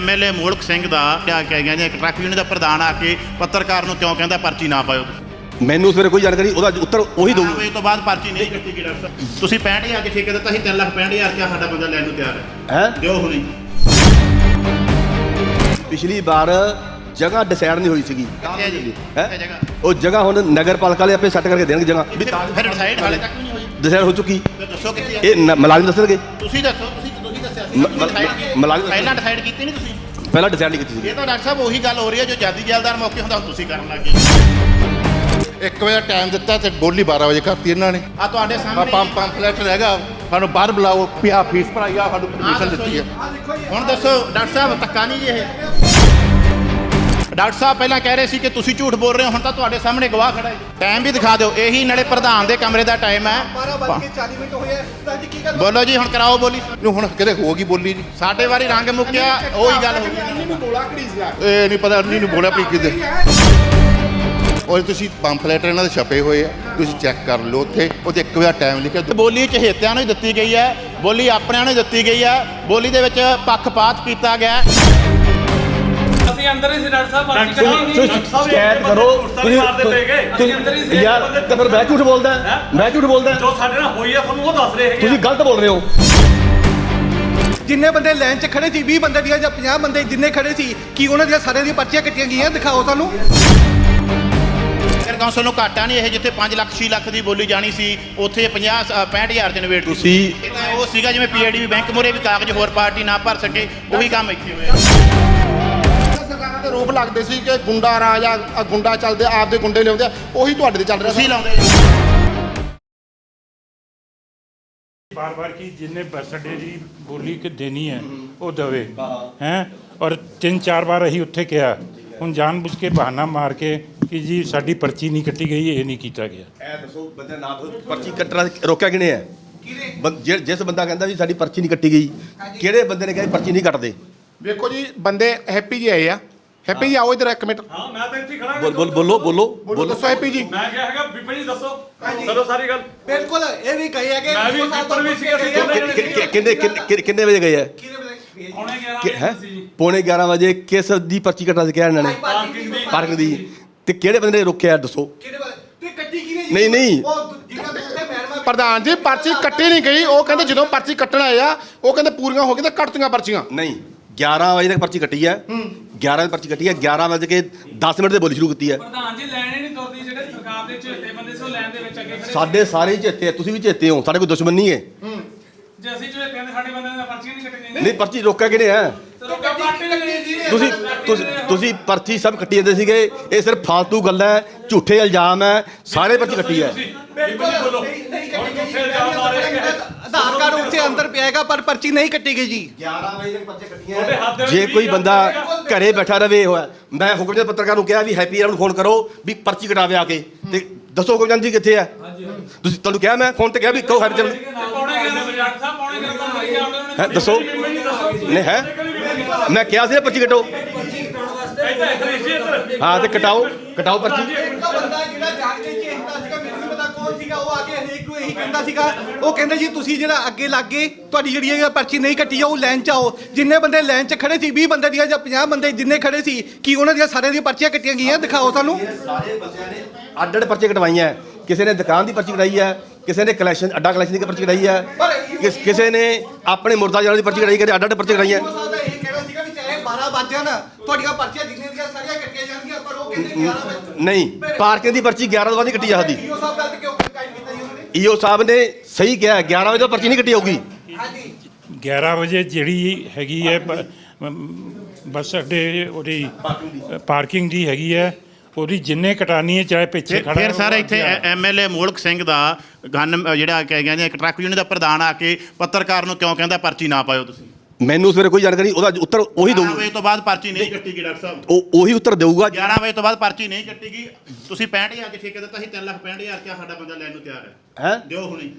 MLA Molak Singh ਦਾ ਕਿਹਾ ਕਹਿ ਗਿਆ ਜੀ ਇੱਕ ਟਰੱਕ ਯੂਨੀਅਨ ਦਾ ਪ੍ਰਧਾਨ ਆ ਕੇ ਪੱਤਰਕਾਰ ਨੂੰ ਕਿਉਂ ਕਹਿੰਦਾ ਪਰਚੀ ਨਾ ਪਾਇਓ ਮੈਨੂੰ ਸਵੇਰੇ ਕੋਈ ਜਾਣਕਾਰੀ ਉਹਦਾ ਉੱਤਰ ਉਹੀ ਦਊ। ਵਜੇ ਤੋਂ ਬਾਅਦ ਪਰਚੀ ਨਹੀਂ ਕੱਟੀ ਗਈ ਡਾਕਟਰ ਸਾਹਿਬ। ਤੁਸੀਂ 65000 ਦੀ ਠੇਕੇ ਦਿੱਤਾ ਸੀ 3 ਲੱਖ 65000 ਕਿਆ ਸਾਡਾ ਬੰਦਾ ਲੈਣ ਨੂੰ ਤਿਆਰ ਹੈ। ਹੈ? ਦਿਓ ਹੁਣੀ ਪਿਛਲੀ ਵਾਰ ਜਗ੍ਹਾ ਡਿਸਾਈਡ ਨਹੀਂ ਹੋਈ ਸੀਗੀ। ਹੈ ਉਹ ਜਗ੍ਹਾ ਹੁਣ ਨਗਰ ਪਾਲਿਕਾ ਵਾਲੇ ਆਪੇ ਸੈੱਟ ਕਰਕੇ ਦੇਣਗੇ ਜਗ੍ਹਾ। ਫਿਰ- ਡਿਸਾਈਡ ਹਾਲੇ ਤੱਕ ਵੀ ਨਹੀਂ ਹੋਈ। ਡਿਸਾਈਡ ਹੋ ਚੁੱਕੀ। ਦੱਸੋ ਕਿੱਥੇ ਇਹ ਮੁਲਾਜ਼ਮ ਦੱਸਣਗੇ। ਤੁਸੀਂ ਦੱਸੋ ਤੁਸੀਂ ਮੁਲਾਜ਼ਮ- ਪਹਿਲਾਂ ਡਿਸਾਈਡ ਕੀਤੀ ਨਹੀਂ ਤੁਸੀਂ? ਪਹਿਲਾਂ ਡਿਸਾਈਡ ਨਹੀਂ ਕੀਤੀ ਸੀ। ਇਹ ਤਾਂ ਡਾਕਟਰ ਸਾਹਿਬ ਉਹੀ ਗੱਲ ਹੋ ਰਹੀ ਹੈ ਜੋ ਜਾਦੀ ਜੈਲਦਾਰ ਮੌਕੇ ਹੁੰਦਾ ਤੁਸੀਂ ਕਰਨ ਲੱਗੇ 1 ਵਜੇ ਟਾਈਮ ਦਿੱਤਾ ਤੇ ਬੋਲੀ 12 ਵਜੇ ਕਰਤੀ ਇਹਨਾਂ ਨੇ। ਆ ਤੁਹਾਡੇ ਆ ਸਾਹਮਣੇ ਪੰਪ ਪੰਪਲੇਟ ਹੈਗਾ ਸਾਨੂੰ ਬਾਹਰ ਬੁਲਾਓ ਪਿਆ ਫੀਸ ਭਰਾਈ ਆ ਸਾਨੂੰ ਪਰਮਿਸ਼ਨ ਦਿੱਤੀ। ਹੈ। ਹੁਣ ਦੱਸੋ ਡਾਕਟਰ ਸਾਹਿਬ ਧੱਕਾ ਨਹੀਂ ਜੀ ਇਹ? ਡਾਕਟਰ ਸਾਹਿਬ ਪਹਿਲਾਂ ਕਹਿ ਰਹੇ ਸੀ ਕਿ ਤੁਸੀਂ ਝੂਠ ਬੋਲ ਰਹੇ ਹੋ ਹੁਣ ਤਾਂ ਤੁਹਾਡੇ ਸਾਹਮਣੇ ਗਵਾਹ ਖੜਾ ਹੈ। ਟਾਈਮ ਵੀ ਦਿਖਾ ਦਿਓ ਇਹੀ ਨਾਲੇ ਪ੍ਰਧਾਨ ਦੇ ਕਮਰੇ ਦਾ ਟਾਈਮ ਹੈ। 40 ਮਿੰਟ ਹੋਏ ਆ। ਤਾਂ ਜੀ ਕੀ ਗੱਲ ਬੋਲੋ ਜੀ ਹੁਣ ਕਰਾਓ ਬੋਲੀ। ਨੂੰ ਹੁਣ ਕਿਤੇ ਹੋ ਗਈ ਬੋਲੀ ਜੀ। ਸਾਡੇ ਵਾਰੀ ਰੰਗ ਮੁੱਕਿਆ ਉਹੀ ਗੱਲ ਹੋ ਗਈ। ਨੂੰ ਗੋਲਾ ਘੜੀਸਿਆ ਇਹ ਨਹੀਂ ਪਤਾ ਨਹੀਂ ਨੂੰ ਬੋਲਿਆ ਵੀ ਕਿਤੇ। ਉਹ ਤੁਸੀਂ ਪੰਪਲੇਟ ਇਹਨਾਂ ਦੇ ਛਪੇ ਹੋਏ ਆ ਤੁਸੀਂ ਚੈੱਕ ਕਰ ਲਓ ਉੱਥੇ। ਉਹਦੇ 1 ਵਜੇ ਟਾਈਮ ਲਿਖਿਆ ਬੋਲੀ ਚਹੇਤਿਆਂ ਨੂੰ ਹੀ ਦਿੱਤੀ ਗਈ ਹੈ ਬੋਲੀ ਆਪਣਿਆਂ ਨੂੰ ਹੀ ਦਿੱਤੀ ਗਈ ਹੈ। ਬੋਲੀ ਦੇ ਵਿੱਚ ਪੱਖਪਾਤ ਕੀਤਾ ਗਿਆ ਹੈ। ਅਸੀਂ ਅੰਦਰ ਹੀ ਸੀ ਡਾਕਟਰ ਸਾਹਿਬ ਬਾਕੀ ਕਰਾਂਗੇ ਤੁਸੀਂ ਸ਼ਿਕਾਇਤ ਕਰੋ। ਤੁਸੀਂ ਮਾਰਦੇ ਪਏ ਗਏ ਅਸੀਂ ਅੰਦਰ ਹੀ ਸੀ ਯਾਰ ਤਾਂ ਫਿਰ ਮੈਂ ਝੂਠ ਬੋਲਦਾ ਮੈਂ ਝੂਠ ਬੋਲਦਾ ਜੋ ਸਾਡੇ ਨਾਲ ਹੋਈ ਆ ਤੁਹਾਨੂੰ ਉਹ ਦੱਸ ਰਹੇ ਹੈਗੇ ਤੁਸੀਂ ਗਲਤ ਬੋਲ ਰਹੇ ਹੋ। ਜਿੰਨੇ ਬੰਦੇ ਲਾਈਨ 'ਚ ਖੜੇ ਸੀ 20 ਬੰਦੇ ਦੀਆਂ ਜਾਂ 50 ਬੰਦੇ ਜਿੰਨੇ ਖੜੇ ਸੀ ਕੀ ਉਹਨਾਂ ਦੀਆਂ ਸਾਰਿਆਂ ਦੀਆਂ ਪਰਚੀਆਂ ਕੱਟੀਆਂ ਗਈਆਂ? ਦਿਖਾਓ ਸਾਨੂੰ। ਨਗਰ ਕੌਂਸਲ ਨੂੰ ਘਾਟਾ ਨਹੀਂ ਇਹ ਜਿੱਥੇ 5 ਲੱਖ 6 ਲੱਖ ਦੀ ਬੋਲੀ ਜਾਣੀ ਸੀ ਉੱਥੇ 50 ਅ, 65000 ਚ ਨਵੇੜ ਤੁਸੀਂ ਇਹ ਤਾਂ ਉਹ ਸੀਗਾ ਜਿਵੇਂ ਪੀਆਈਡੀ ਬੈਂਕ ਮੁਰੇ ਵੀ ਕਾਗਜ਼ ਹੋਰ ਪਾਰਟੀ ਨਾ ਭਰ ਸਕੇ ਉਹੀ ਕੰਮ ਇੱਥੇ ਹੋਇਆ। ਦੇ ਰੂਪ ਲੱਗਦੇ ਸੀ ਕਿ ਗੁੰਡਾ ਰਾਜ ਆ ਆ ਗੁੰਡਾ ਚੱਲਦੇ ਆ, ਆਪਦੇ ਗੁੰਡੇ ਲਿਆਉਂਦੇ ਆ ਉਹੀ ਤੁਹਾਡੇ ਤੇ ਚੱਲ ਰਿਹਾ ਤੁਸੀਂ ਲਾਉਂਦੇ ਜੀ। ਬਾਰ ਬਾਰ ਕੀ ਜਿੰਨੇ ਬੱਸ ਅੱਡੇ ਦੀ ਬੋਲੀ ਕਿ ਦੇਣੀ ਹੈ ਉਹ ਦਵੇ ਹੈ। ਔਰ ਤਿੰਨ ਚਾਰ ਵਾਰ ਅਸੀਂ ਉੱਥੇ ਕਿਹਾ ਹੁਣ ਜਾਣਬੁੱਝ ਕੇ ਬਹਾਨਾ ਮਾਰ ਕੇ ਕਿ ਜੀ ਸਾਡੀ ਪਰਚੀ ਨਹੀਂ ਕੱਟੀ ਗਈ ਇਹ ਨਹੀਂ ਕੀਤਾ ਗਿਆ। ਐ ਦੱਸੋ ਬੰਦੇ ਨਾ ਪਰਚੀ ਕੱਟਣਾ ਰੋਕਿਆ ਕਿਨੇ ਹੈ? ਬੰ- ਜਿ- ਜਿਸ ਬੰਦਾ ਕਹਿੰਦਾ ਵੀ ਸਾਡੀ ਪਰਚੀ ਨਹੀਂ ਕੱਟੀ ਗਈ ਕਿਹੜੇ ਬੰਦੇ ਨੇ ਕਿਹਾ ਵੀ ਪਰਚੀ ਨਹੀਂ ਕੱਟਦੇ? ਵੇਖੋ ਜੀ ਬੰਦੇ ਹੈਪੀ ਜੀ ਆਏ ਆ। ਹੈਪੀ ਜੀ ਆਓ ਇਧਰ ਇੱਕ ਮਿੰਟ। ਹਾਂ ਮੈਂ ਤਾਂ ਇੱਥੇ ਖੜਾ ਬੋਲ ਬੋਲ ਬੋਲੋ ਬੋਲੋ ਬੋਲੋ ਦੱਸੋ ਹੈਪੀ ਜੀ। ਮੈਂ ਕਿਹਾ ਹੈਗਾ ਬੀਬੀ ਜੀ ਦੱਸੋ। ਚਲੋ ਸਾਰੀ ਗੱਲ। ਬਿਲਕੁਲ ਇਹ ਵੀ ਕਹੀ ਹੈ ਕਿ ਮੈਂ ਵੀ ਪੇਪਰ ਵੀ ਸੀ ਅਸੀਂ ਦੋਨੇ ਕਿ- ਕਿ- ਕਿ- ਕਿੰਨੇ ਕਿੰਨੇ- ਕਿੰਨੇ ਵਜੇ ਗਏ ਆ? ਪੌਣੇ 11 ਕਿ- ਵਜੇ ਹੈਂ? ਸੀ ਜੀ ਪੌਣੇ 11 ਵਜੇ ਕਿਸ ਦੀ ਪਰਚੀ ਕੱਟਣਾ ਸੀ ਕਿਹਾ ਇਹਨਾਂ ਨੇ? ਪਾਰਕਿੰਗ ਦੀ ਤੇ ਕਿਹੜੇ ਬੰਦੇ ਨੇ ਰੋਕਿਆ ਦੱਸੋ। ਕਿਹੜੇ ਵਾਲੇ ਤੇ ਕੱਟੀ ਕਿਹਨੇ ਜੀ? ਨਹੀਂ, ਨਹੀਂ। ਪ੍ਰਧਾਨ ਜੀ ਪਰਚੀ ਕੱਟੀ ਨਹੀਂ ਗਈ। ਉਹ ਕਹਿੰਦੇ ਜਦੋਂ ਪਰਚੀ ਕੱਟਣ ਆਏ ਆ ਉਹ ਕਹਿੰਦੇ ਪੂਰੀਆਂ ਹੋ ਗਈਆਂ ਤਾਂ ਕੱਟਤੀਆਂ ਪਰਚੀਆਂ। ਨਹੀਂ। 11 ਵਜੇ ਤੱਕ ਪਰਚੀ ਕੱਟੀ ਹੈ। 11 ਵਜੇ ਪਰਚੀ ਕੱਟੀ ਹੈ। 11 ਵਜੇ ਕੇ 10 ਮਿੰਟ ਤੇ ਬੋਲੀ ਸ਼ੁਰੂ ਕੀਤੀ ਹੈ। ਪ੍ਰਧਾਨ ਜੀ ਲੈਣ ਹੀ ਨਹੀਂ ਤੁਰਦੀ ਜਿਹੜੇ ਸਰਕਾਰ ਦੇ ਝੇਤੇ ਬੰਦੇ ਸੀ ਉਹ ਲੈਣ ਦੇ ਵਿੱਚ ਅੱਗੇ ਖੜੇ ਸੀ। ਸਾਡੇ ਸਾਰੇ ਚੇਤੇ ਆ ਤੁਸੀਂ ਵੀ ਚੇਤੇ ਹੋ। ਸਾਡੇ ਕੋਈ ਦੁਸ਼ਮਣ ਨਹੀਂ ਹੈ। ਜੇ ਅਸੀਂ ਝੇਤੇ ਦੇ ਸਾਡੇ ਬੰਦੇ ਨੇ ਪਰਚੀਆਂ ਨਹੀਂ ਪਰਚੀ ਰੋਕਿਆ ਕਿਨੇ ਹੈ? ਤੇ ਰੋਕਾ ਜੀ। ਤੁਸੀਂ ਤੁਸੀਂ ਤੁਸੀਂ ਪਰਚੀ ਸਭ ਕੱਟੀ ਜਾਂਦੇ ਸੀਗੇ। ਇਹ ਸਿਰਫ ਫालतू ਗੱਲ ਹੈ। ਝੂਠੇ ਇਲਜ਼ਾਮ ਹੈ। ਸਾਰੇ ਪਰਚੀ ਕੱਟੀ ਹੈ। ਬਿਲਕੁਲ। ਬੋਲੋ ਨਹੀਂ ਹੁਣ ਝੂਠੇ ਆਧਾਰ ਕਾਰਡ ਉੱਥੇ ਅੰਦਰ ਪਿਆਗਾ ਪਰ ਪਰਚੀ ਨਹੀਂ ਕੱਟੀ ਗਈ ਜੀ। 11 ਵਜੇ ਤੱਕ ਪਰਚੀ ਕੱਟੀਆਂ ਦੇ ਜੇ ਕੋਈ ਬੰਦਾ ਘਰੇ ਬੈਠਾ ਰਵੇ ਹੋਇਆ ਮੈਂ ਹੁਕਮਚੰਦ ਪੱਤਰਕਾਰ ਨੂੰ ਕਿਹਾ ਵੀ ਹੈਪੀ ਇਹਨਾਂ ਨੂੰ ਫੋਨ ਕਰੋ ਵੀ ਪਰਚੀ ਕਟਾਵੇ ਆ ਕੇ। ਤੇ ਦੱਸੋ ਹੁਕਮਚੰਦ ਜੀ ਕਿੱਥੇ ਆ ਤੁਸੀਂ ਤੁਹਾਨੂੰ ਕਿਹਾ ਮੈਂ ਫੋਨ ਤੇ ਕਿਹਾ ਵੀ ਕਹੋ ਹੈਪੀ ਚੰਦ ਪੌਣੇ 11 ਵਜੇ? ਡਾਕਟਰ ਸਾਹਿਬ ਪੌਣੇ 11 ਵਜੇ ਮਰੀ ਗਿਆ ਉਹਨਾਂ ਨੇ? ਹੈ ਦੱਸੋ। ਨਹੀਂ ਹੈ? ਮੈਂ ਕਿਹਾ ਸੀ ਨਾ ਪਰਚੀ ਕਟੋ। ਹਾਂ ਤੇ ਕਟਾਓ ਕਟਾਓ ਪਰਚੀ ਇੱਕ ਬੰਦਾ ਜਿਹੜਾ ਜਾਣ ਕੇ ਚੇਤਾ ਸੀਗਾ ਮੈਨੂੰ ਨਹੀਂ ਪਤਾ ਕੌਣ ਸੀਗਾ ਉਹ ਆ ਕੇ ਹਰੇਕ ਕਹਿੰਦਾ ਸੀਗਾ। ਉਹ ਕਹਿੰਦੇ ਜੀ ਤੁਸੀਂ ਜਿਹੜਾ ਅੱਗੇ ਲੱਗੇ ਤੁਹਾਡੀ ਜਿਹੜੀ ਇਹ ਪਰਚੀ ਨਹੀਂ ਕੱਟੀ ਆ ਉਹ ਲਾਈਨ 'ਚ ਆਓ। ਜਿੰਨੇ ਬੰਦੇ ਲਾਈਨ 'ਚ ਖੜੇ ਸੀ 20 ਬੰਦੇ ਦੀਆਂ ਜਾਂ 50 ਬੰਦੇ ਜਿੰਨੇ ਖੜੇ ਸੀ ਕੀ ਉਹਨਾਂ ਦੀਆਂ ਸਾਰਿਆਂ ਦੀਆਂ ਪਰਚੀਆਂ ਕੱਟੀਆਂ ਗਈਆਂ? ਦਿਖਾਓ ਸਾਨੂੰ। ਸਾਰੇ ਬੰਦਿਆਂ ਨੇ ਅੱਡ ਅੱਡ ਪਰਚੀ ਕਟਵਾਈਆਂ ਹੈ। ਕਿਸੇ ਨੇ ਦੁਕਾਨ ਦੀ ਪਰਚੀ ਕਟਾਈ ਹੈ ਕਿਸੇ ਨੇ ਕਲੈਕਸ਼ਨ ਅੱਡਾ ਕਲੈਕਸ਼ਨ ਦੀ ਪਰਚੀ ਕਟਾਈ ਹੈ। ਕਿਸ- ਨੇ ਆਪਣੇ ਮੁਰਦਾ ਜਾਲ ਦੀ ਪਰਚੀ ਕਟਾਈ ਕਿਸੇ ਅੱਡ ਅੱਡ ਪਰਚੀ ਕਟਾਈਆਂ। ਉਹ ਸਾਹਿਬ ਦਾ ਇਹ ਕਹਿਣਾ ਸੀਗਾ ਵੀ ਚਾਹੇ 12 ਵਜ ਜਾਣ ਤੁਹਾਡੀਆਂ ਪਰਚੀਆਂ ਜਿੰਨੇ ਦੀਆਂ ਸਾਰੀਆਂ ਕੱਟੀਆਂ ਜਾਣਗੀਆਂ ਪਰ ਉਹ ਕਹਿੰਦੇ 11 ਵਜੇ ਨਹੀਂ ਪਾਰਕਿੰਗ ਦੀ ਪਰਚੀ 11 ਤੋਂ ਬਾਅਦ ਹੀ ਕੱਟੀ ਜਾਂਦੀ ਈਓ ਸਾਹਿਬ ਨੇ ਨੇ ਸਹੀ ਕਿਹਾ 11 ਵਜੇ ਤੋਂ ਪਰਚੀ ਨਹੀਂ ਕੱਟੀ ਹੋਊਗੀ। ਹਾਂਜੀ। 11 ਵਜੇ ਜਿਹੜੀ ਹੈਗੀ ਹੈ ਬੱਸ ਅੱਡੇ ਉਹਦੀ ਪਾਰਕਿੰਗ ਦੀ ਹੈਗੀ ਹੈ ਉਹਦੀ ਜਿੰਨੇ ਕਟਾਣੀ ਹੈ ਚਾਹੇ ਪਿੱਛੇ ਫਿਰ- ਖੜਾ ਫਿਰ ਸਰ ਇੱਥੇ ਐਮਐਲਏ ਮੋਲਕ ਸਿੰਘ ਦਾ ਗਨ ਜਿਹੜਾ ਕਹਿ ਗਿਆ ਜੀ ਇੱਕ ਟਰੱਕ ਯੂਨੀਅਨ ਦਾ ਪ੍ਰਧਾਨ ਆ ਕੇ ਪੱਤਰਕਾਰ ਨੂੰ ਕਿਉਂ ਕਹਿੰਦਾ ਪਰਚੀ ਨਾ ਪਾਇਓ ਤੁਸੀਂ? ਮੈਨੂੰ ਸਵੇਰੇ ਕੋਈ ਜਾਣਕਾਰੀ ਉਹਦਾ ਉੱਤਰ ਉਹੀ 11 ਦਊ ਵਜੇ ਤੋਂ ਬਾਅਦ ਪਰਚੀ ਨਹੀਂ ਕੱਟੀ ਗਈ ਡਾਕਟਰ ਸਾਹਿਬ। ਉਹ ਉਹੀ ਉੱਤਰ ਦੇਊਗਾ। 11 ਵਜੇ ਤੋਂ ਬਾਅਦ ਪਰਚੀ ਨਹੀਂ ਕੱਟੀ ਗਈ। ਤੁਸੀਂ 65000 ਦੀ ਠੇਕੇ ਦਿੱਤਾ ਸੀ 3 ਲੱਖ 65000 ਕਿਆ ਸਾਡਾ ਬੰਦਾ ਲੈਣ ਨੂੰ ਤਿਆਰ ਹੈ। ਹੈ? ਦਿਓ ਹੁਣੀ।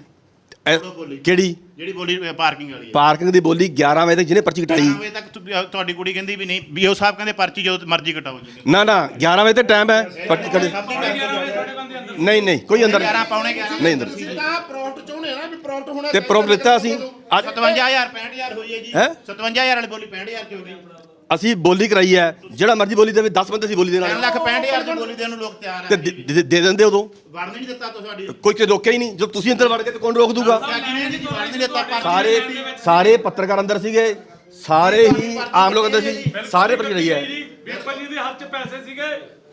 ਕਿਹੜੀ? ਜਿਹੜੀ ਬੋਲੀ ਪਾਰਕਿੰਗ ਵਾਲੀ ਹੈ ਪਾਰਕਿੰਗ ਦੀ ਬੋਲੀ 11 ਵਜੇ ਤੱਕ ਜਿਹਨੇ ਪਰਚੀ ਕਟਾਈ। 11 ਵਜੇ ਤੱਕ ਤੁ- ਤੁਹਾਡੀ ਕੁੜੀ ਕਹਿੰਦੀ ਵੀ ਨਹੀਂ ਬੀਓ ਸਾਹਿਬ ਕਹਿੰਦੇ ਪਰਚੀ ਜਦੋਂ ਮਰਜ਼ੀ ਕਟਾਓ ਜੀ। ਨਾ ਨਾ 11 ਵਜੇ ਤੇ ਟਾਈਮ ਹੈ। ਪਰਚੀ ਕੱਢ ਨਹੀਂ ਨਹੀਂ ਕੋਈ ਅੰਦਰ 11 ਪੌਣੇ 11 ਨਹੀਂ ਅੰਦਰ। ਤਾਂ ਪ੍ਰੌਂਪਟ ਚਾਹੁੰਦੇ ਆ ਨਾ ਵੀ ਪ੍ਰੌਂਪਟ ਹੋਣਾ ਤੇ ਪ੍ਰੋਪ ਦਿੱਤਾ ਸੀ ਅੱਜ 57000 65000 ਹੋਈ ਹੈ ਜੀ। ਹੈਂ? 57000 ਵਾਲੀ ਬੋਲੀ 65000 ਚ ਹੋ ਗਈ। ਅਸੀਂ ਬੋਲੀ ਕਰਾਈ ਹੈ ਜਿਹੜਾ ਮਰਜ਼ੀ ਬੋਲੀ ਦੇਵੇ 10 ਬੰਦੇ ਸੀ ਬੋਲੀ ਦੇਣ 3 ਵਾਲੇ ਲੱਖ 65000 ਦੀ ਬੋਲੀ ਦੇਣ ਨੂੰ ਲੋਕ ਤਿਆਰ ਤੇ ਦੇ- ਦੇ ਦੇ ਦਿੰਦੇ ਉਦੋਂ। ਵੜਨ ਨਹੀਂ ਦਿੱਤਾ ਤੁਹਾਡੀ ਕੋਈ ਤੇ ਰੋਕਿਆ ਹੀ ਨਹੀਂ। ਜਦੋਂ ਤੁਸੀਂ ਅੰਦਰ ਵੜ ਗਏ ਤੇ ਕੌਣ ਰੋਕ ਦੂਗਾ? ਵੜਨ ਨਹੀਂ ਦਿੱਤਾ। ਪਰ ਸਾਰੇ ਸਾਰੇ ਪੱਤਰਕਾਰ ਅੰਦਰ ਸੀਗੇ। ਸਾਰੇ ਹੀ ਆਮ ਲੋਕ ਅੰਦਰ ਸੀ। ਸਾਰੇ ਪਰਚੀ ਰਹੀ ਹੈ ਬਿਲਕੁਲ ਜੀ ਦੇ ਹੱਥ 'ਚ ਪੈਸੇ ਸੀਗੇ।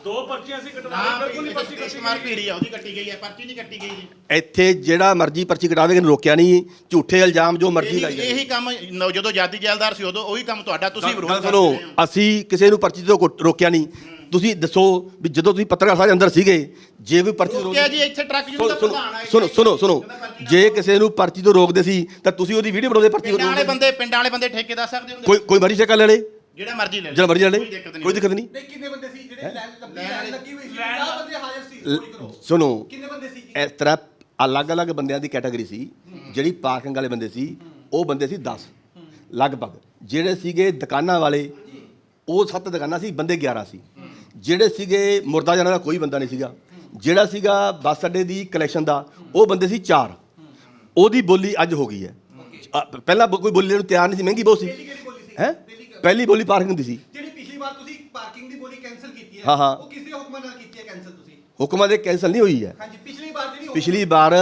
ਦੋ ਪਰਚੀਆਂ ਸੀ ਨਾ ਕਟਵਾਈ ਬਿਲਕੁਲ ਨਹੀਂ ਪਰਚੀ ਕ੍ਰਿਸ਼ ਕੁਮਾਰ ਭੀੜੀ ਆ ਉਹਦੀ ਕੱਟੀ ਗਈ ਹੈ ਪਰਚੀ ਨਹੀਂ ਕੱਟੀ ਗਈ ਜੀ। ਇੱਥੇ ਜਿਹੜਾ ਮਰਜ਼ੀ ਪਰਚੀ ਕਟਾਵੇ ਇਹਨੂੰ ਰੋਕਿਆ ਨਹੀਂ ਝੂਠੇ ਇਲਜ਼ਾਮ ਜੋ ਮਰਜ਼ੀ ਲਾਈ ਜਾਏ ਇਹੀ ਕੰਮ ਨ- ਜਦੋਂ ਜਾਦੀ ਜੈਲਦਾਰ ਸੀ ਉਦੋਂ ਉਹੀ ਕੰਮ ਤੁਹਾਡਾ ਤੁਸੀਂ ਵਿਰੋਧ ਗੱਲ ਕਰਦੇ ਸੁਣੋ ਹੋ। ਅਸੀਂ ਕਿਸੇ ਨੂੰ ਪਰਚੀ ਤੋਂ ਕੋ- ਰੋਕਿਆ ਨਹੀਂ। ਤੁਸੀਂ ਦੱਸੋ ਵੀ ਜਦੋਂ ਤੁਸੀਂ ਪੱਤਰਕਾਰ ਸਾਰੇ ਅੰਦਰ ਸੀਗੇ ਜੇ ਵੀ ਪਰਚੀ ਤੋਂ ਰੋਕਿਆ ਜੀ ਇੱਥੇ ਟਰੱਕ ਯੂਨੀਅਨ ਦਾ ਸੁਣੋ ਪ੍ਰਧਾਨ ਆ ਸੁਣੋ ਸੁਣੋ ਸੁਣੋ। ਜੇ ਕਿਸੇ ਨੂੰ ਪਰਚੀ ਤੋਂ ਰੋਕਦੇ ਸੀ ਤਾਂ ਤੁਸੀਂ ਉਹਦੀ ਵੀਡੀਓ ਬਣਾਉਂਦੇ ਪਰਚੀ ਪਿੰਡਾਂ ਵਾਲੇ ਬੰਦੇ ਪਿੰਡਾਂ ਵਾਲੇ ਬੰਦੇ ਠੇਕੇ ਦੱਸ ਸਕਦੇ ਹੁੰਦੇ। ਕੋਈ ਕੋਈ ਮਰਜ਼ੀ ਚੱਕਰ ਲੈ ਲੇ ਜਿਹੜਾ ਮਰਜ਼ੀ ਲੈ ਲਓ। ਜਿਹੜਾ ਮਰਜ਼ੀ ਲੈ ਲੇ ਕੋਈ ਦਿੱਕਤ ਨਹੀਂ। ਕੋਈ ਦਿੱਕਤ ਨਹੀਂ। ਨਹੀਂ ਕਿੰਨੇ ਬੰਦੇ ਸੀ ਜਿਹੜੇ ਲੈਣ ਲੈਣ ਲੱਗੀ ਹੋਈ ਸੀ। 50 ਬੰਦੇ ਹਾਜ਼ਰ ਸੀ ਕਰੋ। ਸੁਣੋ। ਕਿੰਨੇ ਬੰਦੇ ਸੀ? ਇਸ ਤਰ੍ਹਾਂ ਅਲੱਗ-ਅਲੱਗ ਬੰਦਿਆਂ ਦੀ ਕੈਟਾਗਰੀ ਸੀ। ਜਿਹੜੀ ਪਾਰਕਿੰਗ ਵਾਲੇ ਬੰਦੇ ਸੀ ਉਹ ਬੰਦੇ ਸੀ 10 ਲਗਭਗ। ਜਿਹੜੇ ਸੀਗੇ ਦੁਕਾਨਾਂ ਵਾਲੇ ਉਹ ਸੱਤ ਦੁਕਾਨਾਂ ਸੀ ਬੰਦੇ 11 ਸੀ। ਜਿਹੜੇ ਸੀਗੇ ਮੁਰਦਾ ਜਾਣਾ ਦਾ ਕੋਈ ਬੰਦਾ ਨਹੀਂ ਸੀਗਾ। ਜਿਹੜਾ ਸੀਗਾ ਬੱਸ ਅੱਡੇ ਦੀ ਕਲੈਕਸ਼ਨ ਦਾ ਉਹ ਬੰਦੇ ਸੀ 4 ਉਹਦੀ ਬੋਲੀ ਅੱਜ ਹੋ ਗਈ ਹੈ। ਅ, ਪਹਿਲਾਂ ਬੋ- ਕੋਈ ਬੋਲੀ ਨੂੰ ਤਿਆਰ ਨਹੀਂ ਸੀ ਮਹਿੰਗੀ ਬਹੁਤ ਸੀ। ਹੈ? ਪਹਿਲੀ ਬੋਲੀ ਪਾਰਕਿੰਗ ਦੀ ਸੀ। ਜਿਹੜੀ ਪਿਛਲੀ ਵਾਰ ਤੁਸੀਂ ਪਾਰਕਿੰਗ ਦੀ ਬੋਲੀ ਕੈਨਸਲ ਕੀਤੀ ਹੈ ਹਾਂ, ਹਾਂ। ਉਹ ਕਿਸੇ ਹੁਕਮ ਨਾਲ ਕੀਤੀ ਹੈ ਕੈਨਸਲ ਤੁਸੀਂ? ਹੁਕਮਾਂ ਦੇ ਕੈਂਸਲ ਨਹੀਂ ਹੋਈ ਹੈ। ਹਾਂਜੀ ਪਿਛਲੀ ਵਾਰ ਜਿਹੜੀ ਪਿਛਲੀ ਵਾਰ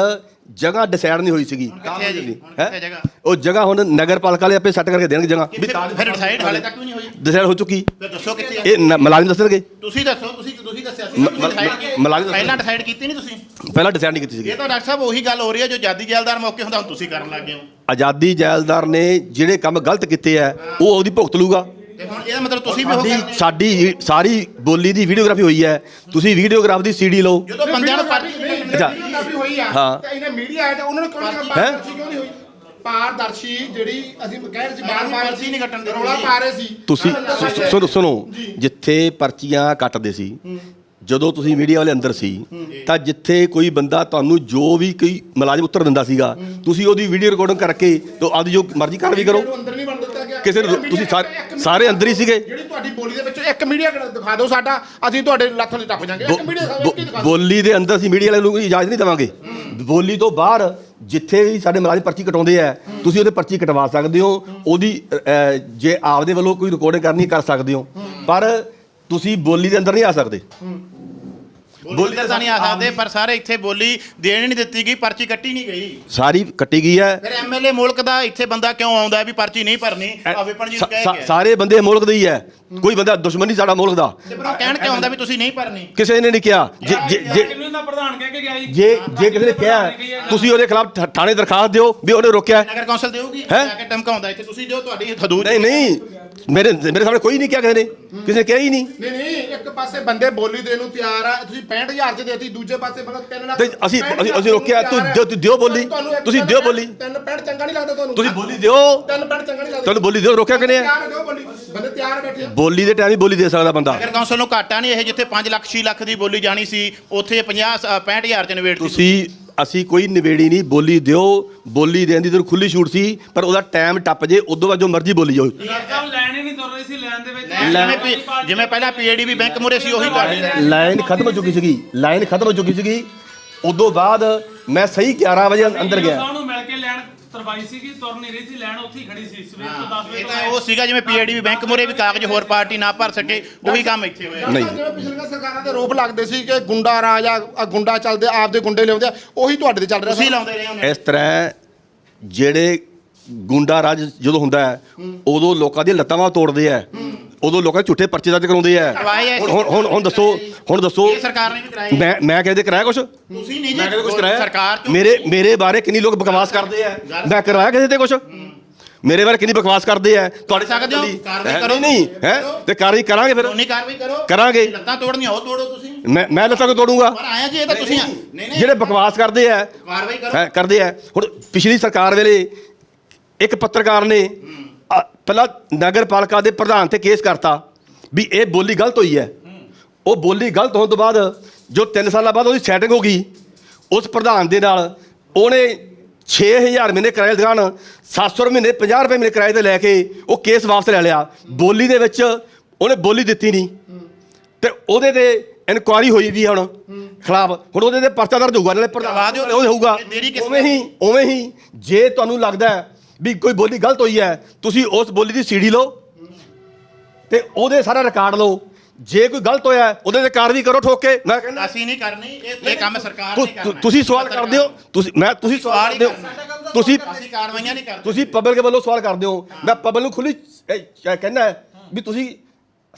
ਜਗ੍ਹਾ ਡਿਸਾਈਡ ਨਹੀਂ ਹੋਈ ਸੀਗੀ। ਕਿੱਥੇ ਹੈ ਜੀ? ਹੁਣ ਹੈਂ? ਕਿੱਥੇ ਜਗ੍ਹਾ? ਉਹ ਜਗ੍ਹਾ ਹੁਣ ਨਗਰ ਪਾਲਿਕਾ ਵਾਲੇ ਆਪੇ ਸੈੱਟ ਕਰਕੇ ਦੇਣਗੇ ਜਗ੍ਹਾ। ਕਿੱਥੇ ਫਿਰ ਡਿਸਾਈਡ ਹਾਲੇ ਤੱਕ ਵੀ ਨਹੀਂ ਹੋਈ। ਡਿਸਾਈਡ ਹੋ ਚੁੱਕੀ। ਫਿਰ ਦੱਸੋ ਕਿੱਥੇ ਇਹ ਨ- ਮੁਲਾਜ਼ਮ ਦੱਸਣਗੇ। ਤੁਸੀਂ ਦੱਸੋ ਤੁਸੀਂ ਤੁਸੀਂ ਦੱਸਿਆ ਸੀ ਮ- ਤੁਸੀਂ decide ਮ- ਮੁਲਾਜ਼ਮ ਦੱਸੋ। ਪਹਿਲਾਂ ਡਿਸਾਈਡ ਕੀਤੀ ਨਹੀਂ ਤੁਸੀਂ? ਪਹਿਲਾਂ ਡਿਸਾਈਡ ਨਹੀਂ ਕੀਤੀ ਸੀਗੀ। ਇਹ ਤਾਂ ਡਾਕਟਰ ਸਾਹਿਬ ਉਹੀ ਗੱਲ ਹੋ ਰਹੀ ਹੈ ਜੋ ਜਾਦੀ ਜੈਲਦਾਰ ਮੌਕੇ ਹੁੰਦਾ ਹੁਣ ਤੁਸੀਂ ਕਰਨ ਲੱਗ ਗਏ ਹੋ। ਆਜ਼ਾਦੀ ਜੈਲਦਾਰ ਨੇ ਜਿਹੜੇ ਕੰਮ ਗਲਤ ਕੀਤੇ ਆ ਉਹ ਉਹਦੀ ਭੁਗਤ ਲੂਗਾ ਤੇ ਹੁਣ ਇਹਦਾ ਮਤਲਬ ਤੁਸੀਂ ਵੀ ਉਹ ਸਾਡੀ ਕਰਨੇ ਆ। ਸਾਡੀ ਸਾਰੀ ਬੋਲੀ ਦੀ ਵੀਡੀਓਗ੍ਰਾਫੀ ਹੋਈ ਹੈ। ਤੁਸੀਂ ਵੀਡੀਓਗ੍ਰਾਫ ਦੀ ਸੀਡੀ ਲਓ। ਜਦੋਂ ਬੰਦਿਆਂ ਨੂੰ ਪਰਚੀ ਅੱਛਾ। ਹੋਈ ਆ ਹਾਂ। ਤੇ ਇਹਨੇ ਮੀਡੀਆ ਆਇਆ ਤੇ ਉਹਨਾਂ ਨੇ ਕਿਉਂ ਨਹੀਂ ਹੈਂ? ਪਾਰਦਰਸ਼ੀ ਕਿਉਂ ਨਹੀਂ ਹੋਈ? ਪਾਰਦਰਸ਼ੀ ਜਿਹੜੀ ਅਸੀਂ ਕਹਿ ਰਹੇ ਸੀ ਬਾਰ ਪਰਚੀ ਨਹੀਂ ਕੱਟਣ ਦੇ ਰੌਲਾ ਪਾ ਰਹੇ ਸੀ। ਤੁਸੀਂ ਹਾਂ, ਸੁ- ਸੁ- ਸੁਣੋ ਸੁਣੋ। ਜਿੱਥੇ ਪਰਚੀਆਂ ਕੱਟਦੇ ਸੀ ਜਦੋਂ ਤੁਸੀਂ ਮੀਡੀਆ ਵਾਲੇ ਅੰਦਰ ਸੀ ਤਾਂ ਜਿੱਥੇ ਕੋਈ ਬੰਦਾ ਤੁਹਾਨੂੰ ਜੋ ਵੀ ਕੋਈ ਮੁਲਾਜ਼ਮ ਉੱਤਰ ਦਿੰਦਾ ਸੀਗਾ ਤੁਸੀਂ ਉਹਦੀ ਵੀਡੀਓ ਰਿਕਾਰਡਿੰਗ ਕਰਕੇ ਤੇ ਆਪਦੀ ਜੋ ਮਰਜ਼ੀ ਕਾਰਵਾਈ ਕਰੋ। ਕਿਸੇ ਨੂੰ ਤੁਸੀਂ ਸਾਰੇ- ਸਾਰੇ ਅੰਦਰ ਹੀ ਸੀਗੇ। ਜਿਹੜੀ ਤੁਹਾਡੀ ਬੋਲੀ ਦੇ ਵਿੱਚੋਂ ਇੱਕ ਮੀਡੀਆ ਦਿਖਾ ਦਿਓ ਸਾਡਾ? ਅਸੀਂ ਤੁਹਾਡੇ ਲੱਥ ਲਈ ਟੱਪ ਜਾਾਂਗੇ। ਇੱਕ ਮੀਡੀਆ ਬੋ- ਕੀ ਦਿਖਾ ਦਿਓ। ਬੋਲੀ ਦੇ ਅੰਦਰ ਅਸੀਂ ਮੀਡੀਆ ਵਾਲਿਆਂ ਨੂੰ ਇਜਾਜ਼ਤ ਨਹੀਂ ਦੇਵਾਂਗੇ। ਬੋਲੀ ਤੋਂ ਬਾਹਰ ਜਿੱਥੇ ਵੀ ਸਾਡੇ ਮੁਲਾਜ਼ਮ ਪਰਚੀ ਕਟਾਉਂਦੇ ਆ ਤੁਸੀਂ ਉਹਦੇ ਪਰਚੀ ਕਟਵਾ ਸਕਦੇ ਹੋ। ਉਹਦੀ ਅ, ਜੇ ਆਪਦੇ ਵੱਲੋਂ ਕੋਈ ਰਿਕਾਰਡਿੰਗ ਕਰਨੀ ਕਰ ਸਕਦੇ ਹੋ। ਪਰ ਤੁਸੀਂ ਬੋਲੀ ਦੇ ਅੰਦਰ ਨਹੀਂ ਆ ਸਕਦੇ। ਬੋਲੀ ਤਾਂ ਨਹੀਂ ਆ ਸਕਦੇ ਪਰ ਸਾਰੇ ਇੱਥੇ ਬੋਲੀ ਦੇਣ ਨਹੀਂ ਦਿੱਤੀ ਗਈ ਪਰਚੀ ਕੱਟੀ ਨਹੀਂ ਗਈ। ਸਾਰੀ ਕੱਟੀ ਗਈ ਹੈ। ਫਿਰ ਐਮਐਲਏ ਮੁਲਕ ਦਾ ਇੱਥੇ ਬੰਦਾ ਕਿਉਂ ਆਉਂਦਾ ਵੀ ਪਰਚੀ ਨਹੀਂ ਭਰਨੀ? ਆ ਵਿਪਨ ਜੀ ਨੂੰ ਕਹਿ ਸਾ- ਕੇ ਸਾਰੇ ਬੰਦੇ ਮੁਲਕ ਦੇ ਹੀ ਹੈ। ਕੋਈ ਬੰਦਾ ਦੁਸ਼ਮਣ ਨਹੀਂ ਸਾਡਾ ਮੁਲਕ ਦਾ। ਤੇ ਫਿਰ ਉਹ ਕਹਿਣ ਕਿ ਆਉਂਦਾ ਵੀ ਤੁਸੀਂ ਨਹੀਂ ਭਰਨੀ? ਕਿਸੇ ਨੇ ਨਹੀਂ ਕਿਹਾ। ਜੇ ਜੇ ਜੇ ਦਾ ਪ੍ਰਧਾਨ ਕਹਿ ਕੇ ਗਿਆ ਜੀ। ਜੇ ਜੇ ਕਿਸੇ ਨੇ ਕਿਹਾ ਤੁਸੀਂ ਉਹਦੇ ਖਿਲਾਫ ਥਾਣੇ ਦਰਖਾਸਤ ਦਿਓ ਵੀ ਉਹਨੇ ਰੋਕਿਆ। ਹੈ। ਨਗਰ ਕੌਂਸਲ ਦੇਊਗੀ ਹੈਂ? ਜਾ ਕੇ ਧਮਕਾਉਂਦਾ ਇੱਥੇ। ਤੁਸੀਂ ਦਿਓ ਤੁਹਾਡੀ ਹਦੂਦ ਨਹੀਂ ਨਹੀਂ। ਮੇਰੇ ਮੇਰੇ ਸਾਹਮਣੇ ਕੋਈ ਨਹੀਂ ਕਿਹਾ ਕਿਸੇ ਨੇ। ਕਿਸੇ ਨੇ ਕਿਹਾ ਹੀ ਨਹੀਂ। ਨਹੀਂ ਨਹੀਂ ਇੱਕ ਪਾਸੇ ਬੰਦੇ ਬੋਲੀ ਦੇਣ ਨੂੰ ਤਿਆਰ ਆ। ਤੁਸੀਂ 65000 ਚ ਦੇਤੀ ਦੂਜੇ ਪਾਸੇ ਬੰਦਾ 3 ਲੱਖ ਤੇ ਅਸੀਂ- ਅਸੀਂ- ਅਸੀਂ ਰੋਕਿਆ, ਤੂੰ ਦਿਓ- ਤੂੰ ਦਿਓ ਬੋਲੀ। ਤੁਸੀਂ ਦਿਓ ਬੋਲੀ। 3 65 ਚੰਗਾ ਨਹੀਂ ਲੱਗਦਾ ਤੁਹਾਨੂੰ। ਤੁਸੀਂ ਬੋਲੀ ਦਿਓ। 3 65 ਚੰਗਾ ਨਹੀਂ ਲੱਗਦਾ। ਤੁਹਾਨੂੰ ਬੋਲੀ ਦਿਓ ਰੋਕਿਆ ਕਿਨੇ ਹੈ ਤਿਆਰ ਦਿਓ ਬੋਲੀ। ਬੰਦੇ ਤਿਆਰ ਬੈਠੇ ਆ। ਬੋਲੀ ਦੇ ਟਾਈਮ ਹੀ ਬੋਲੀ ਦੇ ਸਕਦਾ ਬੰਦਾ। ਨਗਰ ਕੌਂਸਲ ਨੂੰ ਘਾਟਾ ਨਹੀਂ ਇਹ ਜਿੱਥੇ 5 ਲੱਖ 6 ਲੱਖ ਦੀ ਬੋਲੀ ਜਾਣੀ ਸੀ ਉੱਥੇ 50 65000 ਚ ਨਿਬੇੜ ਤੁਸੀਂ ਅਸੀਂ ਕੋਈ ਨਿਬੇੜੀ ਨਹੀਂ ਬੋਲੀ ਦਿਓ। ਬੋਲੀ ਦੇਣ ਦੀ ਤੁਹਾਨੂੰ ਖੁੱਲੀ ਛੂਟ ਸੀ ਪਰ ਉਹਦਾ ਟਾਈਮ ਟੱਪ ਜੇ ਉਦੋਂ ਬਾਅਦ ਜੋ ਮਰਜ਼ੀ ਬੋਲੀ ਜਾਓ। ਡਾਕਟਰ ਸਾਹਿਬ ਲੈਣ ਹੀ ਨਹੀਂ ਤੁਰ ਰਹੀ ਸੀ ਲੈਣ ਦੇ ਵਿੱਚ ਜਿਵੇਂ ਪਹਿਲਾਂ ਪੀਏਡੀਬੀ ਬੈਂਕ ਮੁਰੇ ਸੀ ਉਹੀ ਤੁਹਾਡੀ। ਲਾਈਨ ਖਤਮ ਹੋ ਚੁੱਕੀ ਸੀਗੀ ਲਾਈਨ ਖਤਮ ਹੋ ਚੁੱਕੀ ਸੀਗੀ। ਉਦੋਂ ਬਾਅਦ ਮੈਂ ਸਹੀ 11 ਵਜੇ ਅੰਦਰ ਗਿਆ। ਸਾਹਿਬ ਨੂੰ ਮਿਲ ਕੇ ਲੈਣ ਤਰਵਾਈ ਸੀ ਕਿ ਤੁਰ ਨਹੀਂ ਰਹੀ ਸੀ ਲੈਣ ਉੱਥੇ ਹੀ ਖੜੀ ਸੀ ਸਵੇਰ ਤੋਂ 10 ਵਜੇ ਇਹ ਤੋਂ ਤਾਂ ਉਹ ਸੀਗਾ ਜਿਵੇਂ ਪੀਏਡੀਬੀ ਬੈਂਕ ਮੁਰੇ ਵੀ ਕਾਗਜ਼ ਹੋਰ ਪਾਰਟੀ ਨਾ ਭਰ ਸਕੇ ਉਹੀ ਕੰਮ ਇੱਥੇ ਹੋਇਆ। ਨਹੀਂ। ਜਿਵੇਂ ਪਿਛਲੀਆਂ ਸਰਕਾਰਾਂ ਦੇ ਰੋਪ ਲੱਗਦੇ ਸੀ ਕਿ ਗੁੰਡਾ ਰਾਜ ਆ ਗੁੰਡਾ ਚੱਲਦੇ ਆਪਦੇ ਗੁੰਡੇ ਲਿਆਉਂਦੇ ਆ ਉਹੀ ਤੁਹਾਡੇ ਤੇ ਚੱਲ ਰਿਹਾ ਤੁਸੀਂ ਲਾਉਂਦੇ ਰਹੇ ਹੋ ਇਸ ਤਰ੍ਹਾਂ ਜਿਹੜੇ ਗੁੰਡਾ ਰਾਜ ਜਦੋਂ ਹੁੰਦਾ ਹੈ ਉਦੋਂ ਲੋਕਾਂ ਦੀਆਂ ਲੱਤਾਂ ਵਾਂ ਤੋੜਦੇ ਆ। ਉਦੋਂ ਲੋਕਾਂ ਦੇ ਝੂਠੇ ਪਰਚੇ ਦਰਜ ਕਰਾਉਂਦੇ ਆ। ਕਰਵਾਏ ਹੁਣ ਹੁਣ- ਹੁਣ ਹੁਣ ਦੱਸੋ ਹੁਣ ਦੱਸੋ ਇਹ ਸਰਕਾਰ ਨੇ ਵੀ ਕਰਾਏ ਮੈਂ ਮੈਂ ਕਹਿੰਦੇ ਕਰਾਇਆ ਕੁਛ? ਤੁਸੀਂ ਨਹੀਂ ਮੈਂ ਕਦੇ ਕੁਛ ਕਰਾਇਆ? ਸਰਕਾਰ ਚੋਂ ਮੇਰੇ ਮੇਰੇ ਬਾਰੇ ਕਿੰਨੀ ਲੋਕ ਬਕਵਾਸ ਕਰਦੇ ਆ? ਮੈਂ ਕਰਾਇਆ ਕਿਸੇ ਤੇ ਕੁਛ? ਮੇਰੇ ਬਾਰੇ ਕਿੰਨੀ ਬਕਵਾਸ ਕਰਦੇ ਆ? ਤੁਹਾਡੇ ਸਕਦੇ ਹੋ, ਚੱਲੀ। ਕਾਰਵਾਈ ਹੈਂ? ਕਰੋ। ਨਹੀਂ ਹੈ। ਤੇ ਕਾਰਵਾਈ ਕਰਾਂਗੇ ਫਿਰ? ਕਾਨੂੰਨੀ ਕਾਰਵਾਈ ਕਰੋ। ਕਰਾਂਗੇ। ਲੱਤਾਂ ਤੋੜਨੀਆਂ ਉਹ ਤੋੜੋ ਤੁਸੀਂ। ਮੈਂ ਮੈਂ ਲੱਤਾਂ ਕੋ ਤੋੜੂੰਗਾ? ਪਰ ਆਇਆ ਜੀ ਇਹ ਤਾਂ ਤੁਸੀਂ ਨਹੀਂ। ਨਹੀਂ ਜਿਹੜੇ ਬਕਵਾਸ ਕਰਦੇ ਆ ਕਾਰਵਾਈ ਕਰੋ। ਹੈਂ, ਕਰਦੇ ਆ। ਹੁਣ ਪਿਛਲੀ ਸਰਕਾਰ ਵੇਲੇ ਇੱਕ ਪੱਤਰਕਾਰ ਨੇ ਅ, ਪਹਿਲਾਂ ਨਗਰ ਪਾਲਿਕਾ ਦੇ ਪ੍ਰਧਾਨ ਤੇ ਕੇਸ ਕਰਤਾ ਵੀ ਇਹ ਬੋਲੀ ਗਲਤ ਹੋਈ ਹੈ। ਉਹ ਬੋਲੀ ਗਲਤ ਹੋਣ ਤੋਂ ਬਾਅਦ ਜੋ 3 ਸਾਲਾਂ ਬਾਅਦ ਉਹਦੀ ਸੈਟਿੰਗ ਹੋ ਗਈ ਉਸ ਪ੍ਰਧਾਨ ਦੇ ਨਾਲ ਉਹਨੇ 6000 ਮਹੀਨੇ ਕਿਰਾਏ ਦੀ ਦੁਕਾਨ 700 ਰੁਪਏ ਮਹੀਨੇ 50 ਰੁਪਏ ਮਹੀਨੇ ਕਿਰਾਏ ਤੇ ਲੈ ਕੇ ਉਹ ਕੇਸ ਵਾਪਸ ਲੈ ਲਿਆ। ਬੋਲੀ ਦੇ ਵਿੱਚ ਉਹਨੇ ਬੋਲੀ ਦਿੱਤੀ ਨਹੀਂ। ਤੇ ਉਹਦੇ ਤੇ ਇਨਕੁਆਰੀ ਹੋਈ ਵੀ ਹੁਣ ਖਿਲਾਫ। ਹੁਣ ਉਹਦੇ ਤੇ ਪਰਚਾ ਦਰਜ ਹੋਊਗਾ ਨਾਲੇ ਦਿਓ। ਉਹ ਹੋਊਗਾ। ਉਵੇਂ ਹੀ ਉਵੇਂ ਹੀ ਜੇ ਤੁਹਾਨੂੰ ਲੱਗਦਾ ਹੈ ਵੀ ਕੋਈ ਬੋਲੀ ਗਲਤ ਹੋਈ ਹੈ ਤੁਸੀਂ ਉਸ ਬੋਲੀ ਦੀ ਸੀੜੀ ਲਓ ਤੇ ਉਹਦੇ ਸਾਰਾ ਰਿਕਾਰਡ ਲਓ। ਜੇ ਕੋਈ ਗਲਤ ਹੋਇਆ ਹੈ, ਉਹਦੇ ਤੇ ਕਾਰਵਾਈ ਕਰੋ ਠੋਕ। ਕੇ ਮੈਂ ਕਹਿੰਦਾ ਅਸੀਂ ਨਹੀਂ ਕਰਨੀ ਇਹ ਇਹ ਕੰਮ ਸਰਕਾਰ ਨੇ ਕਰਨਾ। ਤੁਸੀਂ ਸਵਾਲ ਕਰਦੇ ਹੋ ਤੁਸੀਂ ਮੈਂ ਤੁਸੀਂ ਸਵਾਲ ਕਰਦੇ ਹੋ। ਤੁਸੀਂ ਅਸੀਂ ਕਾਰਵਾਈਆਂ ਨਹੀਂ ਕਰਦੇ। ਤੁਸੀਂ ਪਬਲਿਕ ਵੱਲੋਂ ਸਵਾਲ ਕਰਦੇ ਹੋ। ਮੈਂ ਪਬਲਿਕ ਨੂੰ ਖੁੱਲੀ ਕਹਿੰਦਾ ਹੈ ਵੀ ਤੁਸੀਂ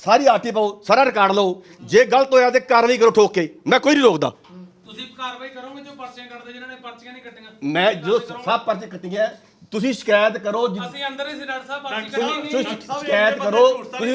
ਸਾਰੀ ਆਰਟੀ ਪਾਓ ਸਾਰਾ ਰਿਕਾਰਡ ਲਓ। ਜੇ ਗਲਤ ਹੋਇਆ ਤੇ ਕਾਰਵਾਈ ਕਰੋ ਠੋਕ। ਕੇ ਮੈਂ ਕੋਈ ਨਹੀਂ ਰੋਕਦਾ। ਤੁਸੀਂ ਕਾਰਵਾਈ ਕਰੋਗੇ ਜੋ ਪਰਚੀਆਂ ਕੱਟਦੇ ਜਿਨ੍ਹਾਂ ਨੇ ਪਰਚੀਆਂ ਨਹੀਂ ਕੱਟੀਆਂ? ਮੈਂ ਜੋ ਸਭ ਪਰਚੇ ਕੱਟੀਆਂ ਹੈ, ਤੁਸੀਂ ਸ਼ਿਕਾਇਤ ਕਰੋ ਜਿ- ਅਸੀਂ ਅੰਦਰ ਹੀ ਸੀ ਡਾਕਟਰ ਸਾਹਿਬ ਪਰਚੀ ਤੁਸੀਂ ਕੱਟੀ ਤੁਸੀਂ ਨਹੀਂ ਸ਼ਿਕਾਇਤ ਕਰੋ ਤੁਸੀਂ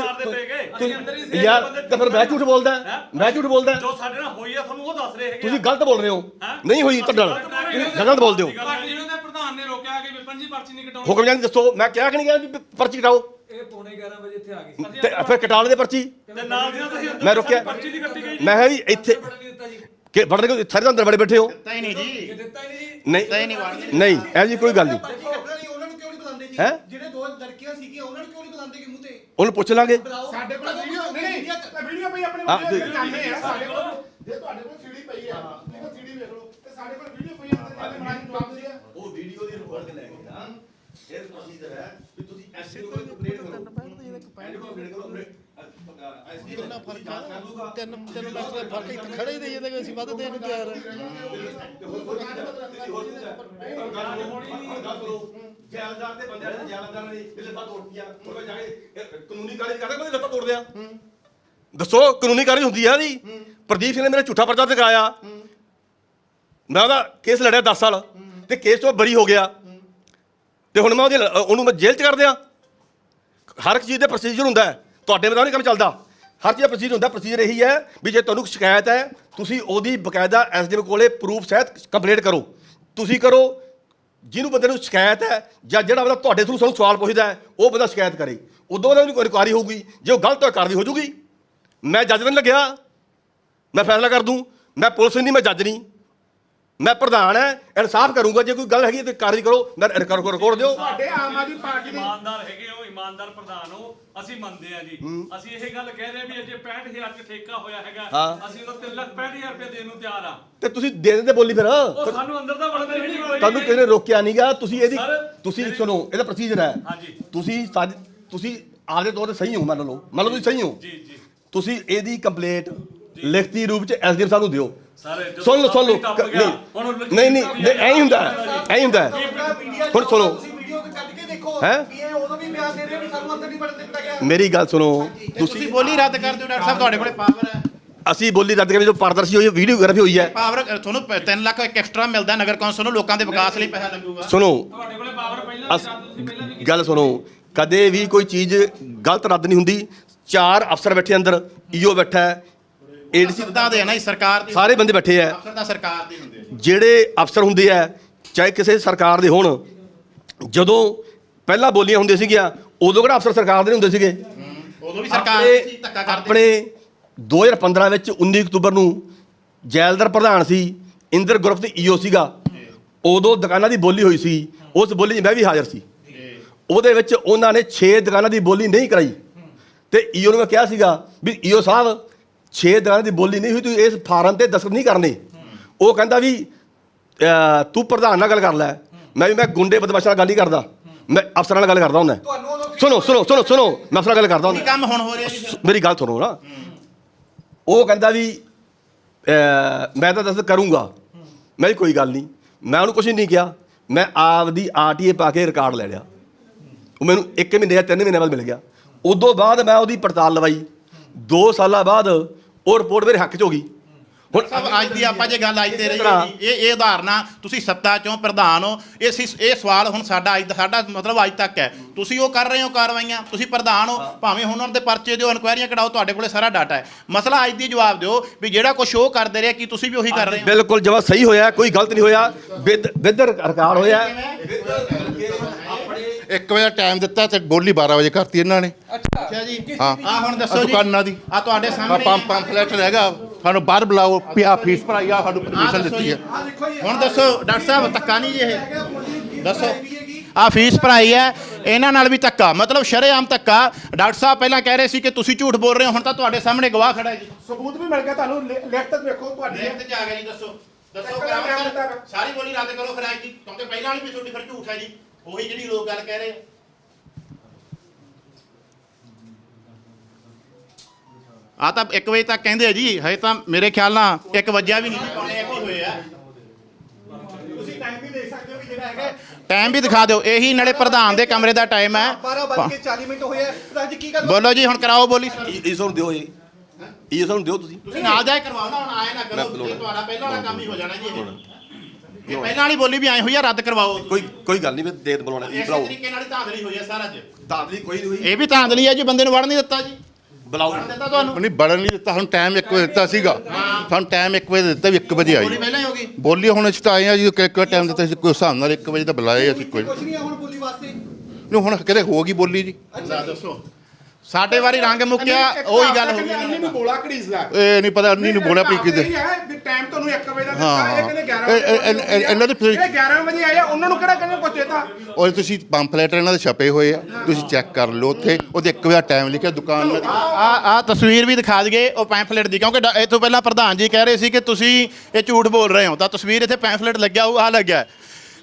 ਅਸੀਂ ਅੰਦਰ ਹੀ ਸੀ ਯਾਰ ਤਾਂ ਫਿਰ ਮੈਂ ਝੂਠ ਬੋਲਦਾ ਮੈਂ ਝੂਠ ਬੋਲਦਾ ਜੋ ਸਾਡੇ ਨਾਲ ਹੋਈ ਆ ਤੁਹਾਨੂੰ ਉਹ ਦੱਸ ਰਹੇ ਹੈਗੇ ਤੁਸੀਂ ਗਲਤ ਬੋਲ ਰਹੇ ਹੋ। ਨਹੀਂ ਹੋਈ ਤੁਹਾਡੇ ਨਾਲ। ਤੁਸੀਂ ਗਲਤ ਬੋਲਦੇ ਹੋ। ਪਾਰਟੀ ਜਿਹਨਾਂ ਦੇ ਪ੍ਰਧਾਨ ਨੇ ਰੋਕਿਆ ਕਿ ਵਿਪਨ ਜੀ ਪਰਚੀ ਨਹੀਂ ਕਟਾਉਣੀ। ਹੁਕਮ ਜਾਨੀ ਦੱਸੋ। ਮੈਂ ਕਿਹਾ ਕਿ ਨਹੀਂ ਕਿਹਾ ਵੀ ਪਰਚੀ ਕਟਾਓ। ਇਹ ਪੌਣੇ 11 ਵਜੇ ਇੱਥੇ ਆ ਗਏ ਤੇ ਫਿਰ ਕਟਾ ਲੈਂਦੇ ਪਰਚੀ। ਤੇ ਨਾਲ ਦੀਆਂ ਤੁਸੀਂ ਅੰਦਰ ਮੈਂ ਰੋਕਿਆ। ਪਰਚੀ ਦੀ ਕੱਟੀ ਗਈ ਮੈਂ ਕਿਹਾ ਵੀ ਇੱਥੇ ਦਿੱਤਾ ਜੀ। ਕਿ ਵੜਨ ਕੇ ਸਾਰੇ ਅੰਦਰ ਬੜੇ ਬੈਠੇ ਹੋ? ਨਹੀਂ ਜੀ। ਦਿੱਤਾ ਹੀ ਨਹੀਂ। ਜੀ ਨਹੀਂ। ਤਾਂ ਹੀ ਨਹੀਂ ਵੜਦੇ ਨਹੀਂ ਐ ਜੀ ਕੋਈ ਗੱਲ ਨਹੀਂ। ਉਹਨਾਂ ਨੂੰ ਕਿਉਂ ਨਹੀਂ ਬੁਲਾਉਂਦੇ ਜੀ? ਹੈਂ? ਜਿਹੜੇ ਦੋ ਲੜਕੀਆਂ ਸੀਗੀਆਂ ਉਹਨਾਂ ਨੂੰ ਕਿਉਂ ਨਹੀਂ ਬੁਲਾਉਂਦੇ ਕਿ ਮੂੰਹ ਤੇ? ਉਹਨੂੰ ਪੁੱਛ ਲਾਂਗੇ। ਸਾਡੇ ਕੋਲ ਵੀਡੀਓ ਨਹੀਂ ਵੀਡੀਓ ਪਈ ਆਪਣੇ ਹਾਂ, ਕੋਲ। ਤੇ- ਜਾਂਦੇ ਆ ਸਾਡੇ ਕੋਲ। ਜੇ ਤੁਹਾਡੇ ਕੋਲ ਸੀਡੀ ਪਈ ਆ ਦੇਖੋ ਸੀਡੀ ਵੇਖ ਲਓ। ਤੇ ਸਾਡੇ ਕੋਲ ਵੀਡੀਓ ਪਈ ਆ ਤੇ ਮਲਾਜ਼ਮ ਜਵਾਬ ਦੇ ਆ। ਉਹ ਵੀਡੀਓ ਦੀ ਰਿਕਾਰਡ ਕੇ ਲੈ ਗਏ ਨਾ ਇਹ ਪ੍ਰੋਸੀਜਰ ਹੈ ਵੀ ਤੁਸੀਂ ਐਸਸੀ ਨੂੰ ਕੰਪਲੀਟ ਕਰੋ ਪੈਂਡ ਕੋ ਕੰਪਲੀਟ ਕਰੋ ਐਸਸੀ ਕਿੰਨਾ ਫ਼ਰਕ ਕਰ ਦੂਗਾ ਤਿੰਨ ਤਿੰਨ ਲੱਖ ਦਾ ਫ਼ਰਕ ਇੱਥੇ ਖੜੇ ਹੀ ਦੇ ਜਾਂਦੇ ਅਸੀਂ ਵੱਧ ਦੇਣ ਨੂੰ ਤਿਆਰ ਹਾਂ? ਜੈਲਦਾਰ ਤੇ ਬੰਦਿਆਂ ਨੇ ਜੈਲਦਾਰ ਨੇ ਇਹ ਲੱਤਾਂ ਤੋੜਤੀਆਂ ਉਹ ਜਾ ਕੇ ਇਹ ਕਾਨੂੰਨੀ ਕਾਰਜ ਕਰਦੇ ਕੋਈ ਲੱਤਾਂ ਤੋੜ ਦਿਆਂ ਦੱਸੋ ਕਾਨੂੰਨੀ ਕਾਰਜ ਹੁੰਦੀ ਆ ਜੀ ਪ੍ਰਦੀਪ ਸਿੰਘ ਨੇ ਮੇਰਾ ਝੂਠਾ ਪਰਚਾ ਦਿਖਾਇਆ ਮੈਂ ਉਹਦਾ ਕੇਸ ਲੜਿਆ 10 ਸਾਲ। ਤੇ ਕੇਸ ਤੋਂ ਬਰੀ ਹੋ ਗਿਆ। ਤੇ ਹੁਣ ਮੈਂ ਉਹਦੇ ਉਹਨੂੰ ਮੈਂ ਜੇਲ੍ਹ ਚ ਕਰ ਦਿਆਂ। ਹਰ ਇੱਕ ਚੀਜ਼ ਦੇ ਪ੍ਰੋਸੀਜਰ ਹੁੰਦਾ ਹੈ। ਤੁਹਾਡੇ ਮਤਾਂ ਨਹੀਂ ਕੰਮ ਚੱਲਦਾ। ਹਰ ਚੀਜ਼ ਦਾ ਪ੍ਰੋਸੀਜਰ ਹੁੰਦਾ। ਪ੍ਰੋਸੀਜਰ ਇਹੀ ਹੈ ਵੀ ਜੇ ਤੁਹਾਨੂੰ ਸ਼ਿਕਾਇਤ ਹੈ, ਤੁਸੀਂ ਉਹਦੀ ਬਕਾਇਦਾ ਐਸਡੀਐਮ ਕੋਲੇ ਪ੍ਰੂਫ ਸਹਿਤ ਕੰਪਲੇਂਟ ਕਰੋ। ਤੁਸੀਂ ਕਰੋ, ਜਿਹਨੂੰ ਬੰਦੇ ਨੂੰ ਸ਼ਿਕਾਇਤ ਹੈ ਜਾਂ ਜਿਹੜਾ ਬੰਦਾ ਤੁਹਾਡੇ ਥਰੂ ਸਾਨੂੰ ਸਵਾਲ ਪੁੱਛਦਾ ਹੈ, ਉਹ ਬੰਦਾ ਸ਼ਿਕਾਇਤ ਕਰੇ। ਉਦੋਂ ਉਹਦੀ ਕੋਈ ਇਨਕੁਆਰੀ ਹੋਊਗੀ। ਜੇ ਉਹ ਗਲਤ ਹੋਇਆ ਕਾਰਵਾਈ ਹੋ ਜੂਗੀ ਮੈਂ ਜੱਜ ਨਹੀਂ ਲੱਗਿਆ। ਮੈਂ ਫੈਸਲਾ ਕਰ ਦੂੰ। ਮੈਂ ਪੁਲਿਸ ਨਹੀਂ, ਮੈਂ ਜੱਜ ਨਹੀਂ। ਮੈਂ ਪ੍ਰਧਾਨ ਹੈ ਇਨਸਾਫ ਕਰੂੰਗਾ ਜੇ ਕੋਈ ਗੱਲ ਹੈਗੀ ਤੇ ਕਾਰਵਾਈ ਕਰੋ ਮੈਂ ਰਿਕਾਰਡ ਰਿਕਾਰਡ ਦਿਓ। ਤੁਹਾਡੇ ਆਮ ਆਦਮੀ ਪਾਰਟੀ ਦੇ ਇਮਾਨਦਾਰ ਹੈਗੇ ਹੋ ਇਮਾਨਦਾਰ ਪ੍ਰਧਾਨ ਹੋ ਅਸੀਂ ਮੰਨਦੇ ਆ ਜੀ। ਅਸੀਂ ਇਹ ਗੱਲ ਕਹਿ ਰਹੇ ਆ ਵੀ ਅਜੇ 65000 ਚ ਠੇਕਾ ਹੋਇਆ ਹੈਗਾ। ਅਸੀਂ ਉਹਦਾ 3 ਲੱਖ 65000 ਰੁਪਏ ਦੇਣ ਨੂੰ ਤਿਆਰ ਆ ਤੇ ਤੁਸੀਂ ਦੇ ਦਿੰਦੇ ਬੋਲੀ ਫਿਰ ਉਹ ਸਾਨੂੰ ਅੰਦਰ ਦਾ ਵੜਦੇ ਹੀ ਨਹੀਂ ਤੁਹਾਨੂੰ ਕਿਸੇ ਨੇ ਰੋਕਿਆ ਨਹੀਂਗਾ? ਤੁਸੀਂ ਇਹਦੀ ਤੁਸੀਂ ਸੁਣੋ ਇਹਦਾ ਪ੍ਰੋਸੀਜਰ ਹੈ। ਹਾਂਜੀ। ਤੁਸੀਂ ਤੁਸੀਂ ਆਪਦੇ ਤੌਰ ਤੇ ਸਹੀ ਹੋ ਮੰਨ ਲਓ। ਮੰਨ ਲਓ ਤੁਸੀਂ ਸਹੀ ਹੋ। ਜੀ ਜੀ। ਤੁਸੀਂ ਇਹਦੀ ਕੰਪਲੇਂਟ ਲਿਖਤੀ ਰੂਪ ਚ ਐਸਡੀਐਮ ਸਾਹਿਬ ਨੂੰ ਦਿਓ। ਸੁਣ ਲਓ ਸੁਣ ਲਓ। ਨਹੀਂ ਨਹੀਂ ਨਹੀਂ ਐਂ ਹੀ ਹੁੰਦਾ ਐਂ ਹੀ ਹੁੰਦਾ ਹੁਣ ਸੁਣੋ। ਤੁਸੀਂ ਵੀਡੀਓ ਤੇ ਕੱਢ ਕੇ ਦੇਖੋ ਹੈਂ? ਵੀ ਇਹ ਉਦੋਂ ਵੀ ਬਿਆਨ ਦੇ ਰਹੇ ਵੀ ਸਾਨੂੰ ਅੰਦਰ ਨਹੀਂ ਵੜਨ ਦਿੱਤਾ ਗਿਆ। ਮੇਰੀ ਗੱਲ ਸੁਣੋ ਤੁਸੀਂ ਬੋਲੀ ਰੱਦ ਕਰ ਦਿਓ ਡਾਕਟਰ ਸਾਹਿਬ ਤੁਹਾਡੇ ਕੋਲੇ ਪਾਵਰ ਹੈ। ਅਸੀਂ ਬੋਲੀ ਰੱਦ ਕਰਨ ਜੋ ਪਾਰਦਰਸ਼ੀ ਹੋਈ ਵੀਡੀਓਗ੍ਰਾਫੀ ਹੋਈ ਹੈ। ਪਾਵਰ ਤੁਹਾਨੂੰ 3 ਲੱਖ ਇੱਕ ਐਕਸਟਰਾ ਮਿਲਦਾ ਨਗਰ ਕੌਂਸਲ ਨੂੰ ਲੋਕਾਂ ਦੇ ਵਿਕਾਸ ਲਈ ਪੈਸਾ ਲੱਗੂਗਾ। ਸੁਣੋ ਤੁਹਾਡੇ ਕੋਲੇ ਪਾਵਰ ਪਹਿਲਾਂ ਗੱਲ ਸੁਣੋ ਕਦੇ ਵੀ ਕੋਈ ਚੀਜ਼ ਗਲਤ ਰੱਦ ਨਹੀਂ ਹੁੰਦੀ। ਚਾਰ ਅਫਸਰ ਬੈਠੇ ਅੰਦਰ ਈਓ ਬੈਠਾ ਹੈ ਏਡੀਸੀ ਸਿੱਧਾ ਦੇ ਨਾ ਸਰਕਾਰ ਦੇ। ਸਾਰੇ ਬੰਦੇ ਬੈਠੇ ਆ। ਅਫਸਰ ਤਾਂ ਸਰਕਾਰ ਦੇ ਹੁੰਦੇ ਆ ਜਿਹੜੇ ਅਫਸਰ ਹੁੰਦੇ ਆ ਚਾਹੇ ਕਿਸੇ ਸਰਕਾਰ ਦੇ ਹੋਣ ਜਦੋਂ ਪਹਿਲਾਂ ਬੋਲੀਆਂ ਹੁੰਦੀਆਂ ਸੀਗੀਆਂ ਉਦੋਂ ਕਿਹੜਾ ਅਫਸਰ ਸਰਕਾਰ ਦੇ ਨਹੀਂ ਹੁੰਦੇ ਸੀਗੇ? ਉਦੋਂ ਵੀ ਸਰਕਾਰ ਆਪਣੇ- ਸੀ ਧੱਕਾ ਕਰਦੇ ਆਪਣੇ 2015 ਵਿੱਚ 19 ਅਕਤੂਬਰ ਨੂੰ ਜੈਲਦਾਰ ਪ੍ਰਧਾਨ ਸੀ ਇੰਦਰ ਗਰੁੱਪ ਦੇ ਈਓ ਸੀਗਾ। ਉਦੋਂ ਦੁਕਾਨਾਂ ਦੀ ਬੋਲੀ ਹੋਈ ਸੀ ਉਸ ਬੋਲੀ 'ਚ ਮੈਂ ਵੀ ਹਾਜ਼ਰ ਸੀ। ਉਹਦੇ ਵਿੱਚ ਉਹਨਾਂ ਨੇ 6 ਦੁਕਾਨਾਂ ਦੀ ਬੋਲੀ ਨਹੀਂ ਕਰਾਈ। ਤੇ ਈਓ ਨੂੰ ਮੈਂ ਕਿਹਾ ਸੀਗਾ ਵੀ ਈਓ ਸਾਹਿਬ 6 ਦੁਕਾਨਾਂ ਦੀ ਬੋਲੀ ਨਹੀਂ ਹੋਈ ਤੂੰ ਇਸ ਫਾਰਮ ਤੇ ਦਸਤਖਤ ਨਹੀਂ ਕਰਨੇ। ਉਹ ਕਹਿੰਦਾ ਵੀ ਅਹ, ਤੂੰ ਪ੍ਰਧਾਨ ਨਾਲ ਗੱਲ ਕਰ ਲੈ। ਮੈਂ ਵੀ ਮੈਂ ਗੁੰਡੇ ਬਦਮਾਸ਼ਾਂ ਨਾਲ ਗੱਲ ਨਹੀਂ ਕਰਦਾ। ਮੈਂ ਅਫਸਰਾਂ ਨਾਲ ਗੱਲ ਕਰਦਾ ਹੁੰਦਾ। ਸੁਣੋ ਸੁਣੋ ਸੁਣੋ ਸੁਣੋ। ਮੈਂ ਅਫਸਰਾਂ ਨਾਲ ਗੱਲ ਕਰਦਾ ਹੁੰਦਾ। ਕੰਮ ਹੁਣ ਹੋ ਰਿਹਾ ਜੀ ਫਿਰ? ਮੇਰੀ ਗੱਲ ਸੁਣੋ ਨਾ। ਉਹ ਕਹਿੰਦਾ ਵੀ ਅਹ, ਮੈਂ ਤਾਂ ਦੱਸ ਕਰੂੰਗਾ। ਮੈਂ ਵੀ ਕੋਈ ਗੱਲ ਨਹੀਂ। ਮੈਂ ਉਹਨੂੰ ਕੁਝ ਨਹੀਂ ਕਿਹਾ। ਮੈਂ ਆਪਦੀ ਆਰਟੀਏ ਪਾ ਕੇ ਰਿਕਾਰਡ ਲੈ ਲਿਆ। ਉਹ ਮੈਨੂੰ 1 ਮਹੀਨੇ ਜਾਂ 3 ਮਹੀਨੇ ਬਾਅਦ ਮਿਲ ਗਿਆ। ਉਦੋਂ ਬਾਅਦ ਮੈਂ ਉਹਦੀ ਪੜਤਾਲ ਲਵਾਈ। 2 ਸਾਲਾਂ ਬਾਅਦ ਉਹ ਰਿਪੋਰਟ ਮੇਰੇ ਹੱਕ 'ਚ ਹੋ ਗਈ। ਹੁਣ ਸਭ ਅੱਜ ਦੀ ਆਪਾਂ ਜੇ ਗੱਲ ਅੱਜ ਤੇ ਰਹੀ ਤਰ੍ਹਾਂ- ਹੈ ਜੀ, ਇਹ ਇਹ ਉਦਾਹਰਨਾਂ ਤੁਸੀਂ ਸੱਤਾ ਚੋਂ ਪ੍ਰਧਾਨ ਹੋ ਇਹ ਸੀ ਇਹ ਸਵਾਲ ਹੁਣ ਸਾਡਾ ਅੱਜ ਦਾ ਸਾਡਾ ਮਤਲਬ ਅੱਜ ਤੱਕ ਹੈ। ਤੁਸੀਂ ਉਹ ਕਰ ਰਹੇ ਹੋ ਕਾਰਵਾਈਆਂ ਤੁਸੀਂ ਪ੍ਰਧਾਨ ਹੋ ਭਾਵੇਂ ਹੁਣ ਉਹਨਾਂ ਦੇ ਪਰਚੇ ਦਿਓ ਇਨਕੁਆਇਰੀਆਂ ਕਢਾਓ ਤੁਹਾਡੇ ਕੋਲੇ ਸਾਰਾ ਡਾਟਾ ਹੈ। ਮਸਲਾ ਅੱਜ ਦੀ ਜਵਾਬ ਦਿਓ ਵੀ ਜਿਹੜਾ ਕੁਝ ਉਹ ਕਰਦੇ ਰਹੇ ਕੀ ਤੁਸੀਂ ਵੀ ਉਹੀ ਕਰ ਰਹੇ ਹੋ? ਬਿਲਕੁਲ ਜਮਾ ਸਹੀ ਹੋਇਆ ਕੋਈ ਗਲਤ ਨਹੀਂ ਹੋਇਆ। ਵਿਦ ਵਿਦ ਰਿਕਾਰਡ ਹੋਇਆ। ਇੱਕ ਵਜੇ ਟਾਈਮ ਦਿੱਤਾ ਤੇ ਬੋਲੀ 12 ਵਜੇ ਕਰਤੀ ਇਹਨਾਂ ਨੇ। ਅੱਛਾ। ਜੀ। ਹਾਂ। ਆ ਹੁਣ ਦੱਸੋ ਜੀ। ਦੁਕਾਨਾਂ ਦੀ। ਆ ਤੁਹਾਡੇ ਆ ਸਾਹਮਣੇ ਪੰਪ ਪੰਫਲੇਟ ਹੈਗਾ ਸਾਨੂੰ ਬਾਹਰ ਬੁਲਾਓ ਪਿਆ ਫੀਸ ਭਰਾਈ ਆ ਸਾਨੂੰ ਆਹ ਪਰਮਿਸ਼ਨ ਦੱਸੋ ਦਿੱਤੀ ਜੀ। ਹੈ। ਹੁਣ ਦੱਸੋ ਡਾਕਟਰ ਸਾਹਿਬ ਧੱਕਾ ਨਹੀਂ ਜੀ ਇਹ? ਦੱਸੋ। ਆ ਫੀਸ ਭਰਾਈ ਹੈ। ਇਹਨਾਂ ਨਾਲ ਵੀ ਧੱਕਾ ਮਤਲਬ ਸ਼ਰੇਆਮ ਧੱਕਾ। ਡਾਕਟਰ ਸਾਹਿਬ ਪਹਿਲਾਂ ਕਹਿ ਰਹੇ ਸੀ ਕਿ ਤੁਸੀਂ ਝੂਠ ਬੋਲ ਰਹੇ ਹੋ ਹੁਣ ਤਾਂ ਤੁਹਾਡੇ ਸਾਹਮਣੇ ਗਵਾਹ ਖੜਾ ਹੈ ਜੀ। ਸਬੂਤ ਵੀ ਮਿਲ ਗਿਆ ਤੁਹਾਨੂੰ ਲਿਖਤ ਵੇਖੋ ਤੁਹਾਡੀ। ਲਿਖਤ ਚ ਆ ਗਿਆ ਜੀ ਦੱਸੋ। ਦੱਸੋ ਸਰ। ਤੱਕ। ਬੋਲੀ ਰੱਦ ਕਰੋ ਫਿਰ ਜੀ ਕਿਉਂਕਿ ਪਹਿਲਾਂ ਵਾਲੀ ਵੀ ਤੁਹਾਡੀ ਫਿਰ ਝੂਠ ਹੈ ਜੀ। ਉਹੀ ਜਿਹੜੀ ਲੋਕ ਗੱਲ ਕਹਿ ਰਹੇ ਆ। ਆ ਤਾਂ 1 ਵਜੇ ਤੱਕ ਕਹਿੰਦੇ ਆ ਜੀ ਹਜੇ ਤਾਂ ਮੇਰੇ ਖਿਆਲ ਨਾਲ 1 ਵਜਿਆ ਵੀ ਨਹੀਂ। ਜੀ ਪੌਣੇ ਹੋਏ ਆ। ਤੁਸੀਂ ਟਾਈਮ ਵੀ ਦੇਖ ਸਕਦੇ ਹੋ ਵੀ ਜਿਹੜਾ ਹੈਗਾ। ਟਾਈਮ ਵੀ ਦਿਖਾ ਦਿਓ ਇਹੀ ਨਾਲੇ ਪ੍ਰਧਾਨ ਦੇ ਕਮਰੇ ਦਾ ਟਾਈਮ ਹੈ। 12 ਵੱਜ ਕੇ 40 ਮਿੰਟ ਹੋਏ ਆ। ਰਾਜ ਕੀ ਗੱਲ ਬੋਲੋ ਜੀ ਹੁਣ ਕਰਾਓ ਬੋਲੀ। ਇਹ ਸਾਨੂੰ ਦਿਓ ਇਹ? ਇਹ ਸਾਨੂੰ ਦਿਓ ਤੁਸੀਂ? ਤੁਸੀਂ ਨਾਲ ਜਾ ਕੇ ਕਰਵਾਓ ਨਾ ਹੁਣ ਆਏ ਨਾ ਕਰੋ ਤੁਹਾਡਾ ਪਹਿਲਾਂ ਵਾਲਾ ਕੰਮ ਹੀ ਹੋ ਜਾਣਾ ਜੀ ਇਹ। ਇਹ ਪਹਿਲਾਂ ਵਾਲੀ ਬੋਲੀ ਵੀ ਆਈ ਹੋਈ ਆ ਰੱਦ ਕਰਵਾਓ। ਕੋਈ ਕੋਈ ਗੱਲ ਨਹੀਂ ਮੈਂ ਦੇਤ ਬੁਲਾਉਣਾ ਇਸੇ ਬੁਲਾਓ। ਤਰੀਕੇ ਨਾਲ ਧਾਂਦਲੀ ਹੋਈ ਆ ਸਾਰਾ ਚ ਦਾਦਲੀ ਕੋਈ ਨਹੀਂ ਹੋਈ। ਇਹ ਵੀ ਧਾਂਦਲੀ ਹੈ ਜੀ ਬੰਦੇ ਨੂੰ ਵੜ ਨਹੀਂ ਦਿੱਤਾ ਜੀ। ਬੁਲਾਓ। ਵੜਨ ਦਿੱਤਾ ਤੁਹਾਨੂੰ? ਨਹੀਂ ਬੜਨ ਨਹੀਂ ਦਿੱਤਾ ਹੁਣ ਟਾਈਮ 1 ਵਜੇ ਦਿੱਤਾ ਸੀਗਾ। ਸਾਨੂੰ ਟਾਈਮ 1 ਵਜੇ ਦਿੱਤਾ ਵੀ 1 ਵਜੇ ਆਈ। ਬੋਲੀ ਪਹਿਲਾਂ ਹੀ ਹੋ ਗਈ। ਬੋਲੀ ਹੁਣ ਅਸੀਂ ਤਾਂ ਆਏ ਆ ਜੀ ਕਿ ਕਿ ਟਾਈਮ ਦਿੱਤਾ ਸੀ ਕੋਈ ਹਿਸਾਬ ਨਾਲ 1 ਵਜੇ ਤਾਂ ਬੁਲਾਏ ਅਸੀਂ ਕੋਈ। ਕੁਛ ਨਹੀਂ ਆ ਹੁਣ ਬੋਲੀ ਵਾਸਤੇ। ਨਹੀਂ ਹੁਣ ਕਿਤੇ ਹੋ ਗਈ ਬੋਲੀ ਜੀ। ਅੱਛਾ ਦੱਸੋ। ਸਾਡੇ ਵਾਰੀ ਰੰਗ ਮੁੱਕਿਆ ਉਹੀ ਗੱਲ ਹੋ ਗਈ। ਅੰਨੀ ਨੂੰ ਬੋਲਾ ਘੜੀਸਦਾ। ਇਹ ਨਹੀਂ ਪਤਾ ਨਹੀਂ ਨੂੰ ਬੋਲਿਆ ਵੀ ਕਿਤੇ ਟਾਈਮ ਤੁਹਾਨੂੰ 1 ਵਜੇ ਦਾ ਹਾਂ, ਦਿੱਤਾ ਇਹ ਕਹਿੰਦੇ 11 ਇਹ- ਇਹ- ਇਹ- ਇਹ- ਇਹਨਾਂ ਦੀ ਫਿਰ- ਇਹ 11 ਵਜੇ ਆਏ ਆ, ਉਹਨਾਂ ਨੂੰ ਕਿਹੜਾ ਕਹਿੰਦੇ ਕੁਝ ਦੇਤਾ ਔਰ ਤੁਸੀਂ ਪੰਪਲੇਟ ਇਹਨਾਂ ਦੇ ਛਪੇ ਹੋਏ ਆ ਤੁਸੀਂ ਚੈੱਕ ਕਰ ਲਓ ਉੱਥੇ ਉਹਦੇ 1 ਵਜੇ ਟਾਈਮ ਲਿਖਿਆ ਦੁਕਾਨ ਨਾਲ ਆ ਆ ਤਸਵੀਰ ਵੀ ਦਿਖਾ ਦਈਏ ਉਹ ਪੈਂਫਲੇਟ ਦੀ ਕਿਉਂਕਿ ਇਹ ਤੋਂ ਪਹਿਲਾਂ ਪ੍ਰਧਾਨ ਜੀ ਕਹਿ ਰਹੇ ਸੀ ਕਿ ਤੁਸੀਂ ਇਹ ਝੂਠ ਬੋਲ ਰਹੇ ਹੋ ਤਾਂ ਤਸਵੀਰ ਇੱਥੇ ਪੈਂਫਲੇਟ ਲੱਗਿਆ ਉਹ ਆ ਲੱਗਿਆ।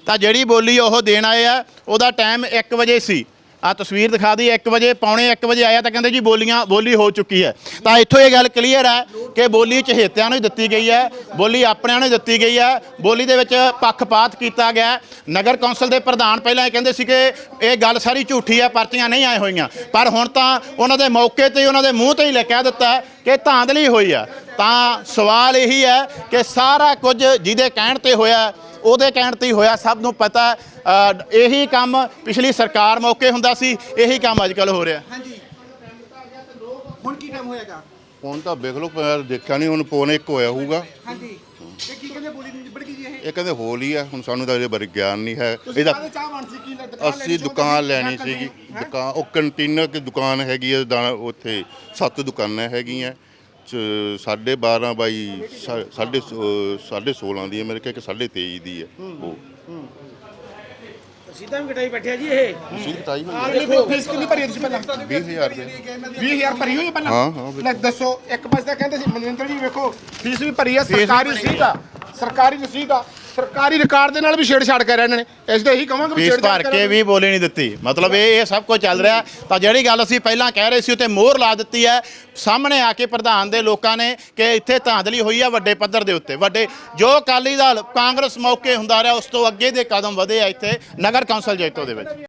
ਤਾਂ ਜਿਹੜੀ ਬੋਲੀ ਉਹ ਦੇਣ ਆਏ ਆ ਉਹਦਾ ਟਾਈਮ 1 ਵਜੇ ਸੀ। ਆ ਤਸਵੀਰ ਦਿਖਾ ਦੀ 1 ਵਜੇ, ਪੌਣੇ 1 ਵਜੇ ਆਇਆ ਤਾਂ ਕਹਿੰਦੇ ਜੀ ਬੋਲੀਆਂ, ਬੋਲੀ ਹੋ ਚੁੱਕੀ ਹੈ। ਤਾਂ ਇੱਥੋਂ ਇਹ ਗੱਲ ਕਲੀਅਰ ਹੈ ਕਿ ਬੋਲੀ ਚਹੇਤਿਆਂ ਨੂੰ ਹੀ ਦਿੱਤੀ ਗਈ ਹੈ, ਬੋਲੀ ਆਪਣਿਆਂ ਨੂੰ ਹੀ ਦਿੱਤੀ ਗਈ ਹੈ। ਬੋਲੀ ਦੇ ਵਿੱਚ ਪੱਖਪਾਤ ਕੀਤਾ ਗਿਆ ਨਗਰ ਕੌਂਸਲ ਦੇ ਪ੍ਰਧਾਨ ਪਹਿਲਾਂ ਇਹ ਕਹਿੰਦੇ ਸੀ ਕਿ ਇਹ ਗੱਲ ਸਾਰੀ ਝੂਠੀ ਹੈ, ਪਰਚੀਆਂ ਨਹੀਂ ਆਏ ਹੋਈਆਂ। ਪਰ ਹੁਣ ਤਾਂ ਉਹਨਾਂ ਦੇ ਮੌਕੇ ਤੇ ਉਹਨਾਂ ਦੇ ਮੂੰਹ ਤੇ ਹੀ ਲੈ ਕਹਿ ਦਿੱਤਾ ਕਿ ਧਾਂਦਲੀ ਹੋਈ ਆ ਤਾਂ ਸਵਾਲ ਇਹੀ ਹੈ ਕਿ ਸਾਰਾ ਕੁਝ ਜਿਹਦੇ ਕਹਿਣ ਤੇ ਹੋਇਆ ਉਹਦੇ ਕਹਿਣ ਤੇ ਹੀ ਹੋਇਆ ਸਭ ਨੂੰ ਪਤਾ ਇਹੀ ਕੰਮ ਪਿਛਲੀ ਸਰਕਾਰ ਮੌਕੇ ਹੁੰਦਾ ਸੀ ਇਹੀ ਕੰਮ ਅੱਜ ਕੱਲ ਹੋ ਰਿਹਾ। ਹਾਂਜੀ। ਹੁਣ ਕੀ ਟਾਈਮ ਹੋਏਗਾ ਹੁਣ ਤਾਂ ਵੇਖ ਲਓ ਪਰ ਦੇਖਿਆ ਨਹੀਂ ਹੁਣ ਪੌਣੇ 1 ਹੋਇਆ ਹੋਊਗਾ। ਹਾਂਜੀ। ਤੇ ਕੀ ਕਹਿੰਦੇ ਬੋਲੀ ਨਿਬੜ ਗਈ ਜੀ ਇਹ? ਇਹ ਕਹਿੰਦੇ ਹੋਲ ਹੀ ਆ ਹੁਣ ਸਾਨੂੰ ਤਾਂ ਇਹਦੇ ਬਾਰੇ ਗਿਆਨ ਨਹੀਂ ਹੈ। ਇਹਦਾ ਚਾਹ ਬਣ ਸੀ? ਕੀ ਦੁਕਾਨ ਅਸੀਂ ਦੁਕਾਨ ਲੈਣੀ ਸੀਗੀ। ਦੁਕਾਨ ਉਹ ਕੰਟੇਨਰ ਦੀ ਦੁਕਾਨ ਹੈਗੀ ਹੈ ਉੱਥੇ ਸੱਤ ਦੁਕਾਨਾਂ ਹੈਗੀਆਂ। ਸਾਢੇ 12 ਬਾਈ ਸਾਢੇ ਸੋ- ਸਾਢੇ 16 ਦੀ ਹੈ ਮੇਰੇ ਇੱਕ ਸਾਢੇ 23 ਦੀ ਹੈ ਉਹ। ਸਿੱਧਾ ਵੀ ਕਟਾਈ ਬੈਠਿਆ ਜੀ ਇਹ। ਤੁਸੀਂ ਕਟਾਈ ਹੋਈ ਹੈ? ਫੀਸ ਕਿੰਨੀ ਭਰੀ ਤੁਸੀਂ ਪਹਿਲਾਂ? 20000 ਰੁਪਏ। 20000 ਭਰੀ ਹੋਈ ਹੈ ਪਹਿਲਾਂ? ਹਾਂ, ਹਾਂ। ਲੈ ਦੱਸੋ ਇੱਕ ਪਾਸੇ ਤਾਂ ਕਹਿੰਦੇ ਸੀ ਮਨਿੰਦਰ ਜੀ ਵੇਖੋ ਫੀਸ ਵੀ ਭਰੀ ਹੈ ਸਰਕਾਰੀ ਰਸੀਦ ਆ। ਸਰਕਾਰੀ ਰਸੀਦ ਆ। ਸਰਕਾਰੀ ਰਿਕਾਰਡ ਦੇ ਨਾਲ ਵੀ ਛੇੜਛਾੜ ਕਰ ਰਹੇ ਨੇ। ਇਸ ਦੇ ਇਹੀ ਕਹਾਂਗੇ ਵੀ ਫੀਸ ਭਰ ਕੇ। ਵੀ ਬੋਲੀ ਨਹੀਂ ਦਿੱਤੀ। ਮਤਲਬ ਇਹ ਇਹ ਸਭ ਕੁਝ ਚੱਲ ਰਿਹਾ। ਤਾਂ ਜਿਹੜੀ ਗੱਲ ਅਸੀਂ ਪਹਿਲਾਂ ਕਹਿ ਰਹੇ ਸੀ ਉਤੇ ਮੋਹਰ ਲਾ ਦਿੱਤੀ ਹੈ। ਸਾਹਮਣੇ ਆ ਕੇ ਪ੍ਰਧਾਨ ਦੇ ਲੋਕਾਂ ਨੇ ਕਿ ਇੱਥੇ ਧਾਂਦਲੀ ਹੋਈ ਆ ਵੱਡੇ ਪੱਧਰ ਦੇ ਉੱਤੇ। ਵੱਡੇ ਜੋ ਅਕਾਲੀ ਦਲ ਕਾਂਗਰਸ ਮੌਕੇ ਹੁੰਦਾ ਰਿਹਾ ਉਸ ਤੋਂ ਅੱਗੇ ਦੇ ਕਦਮ ਵਧੇ ਆ ਇੱਥੇ ਨਗਰ ਕੌਂਸਲ ਜੈਤੋ ਦੇ ਵਿੱਚ।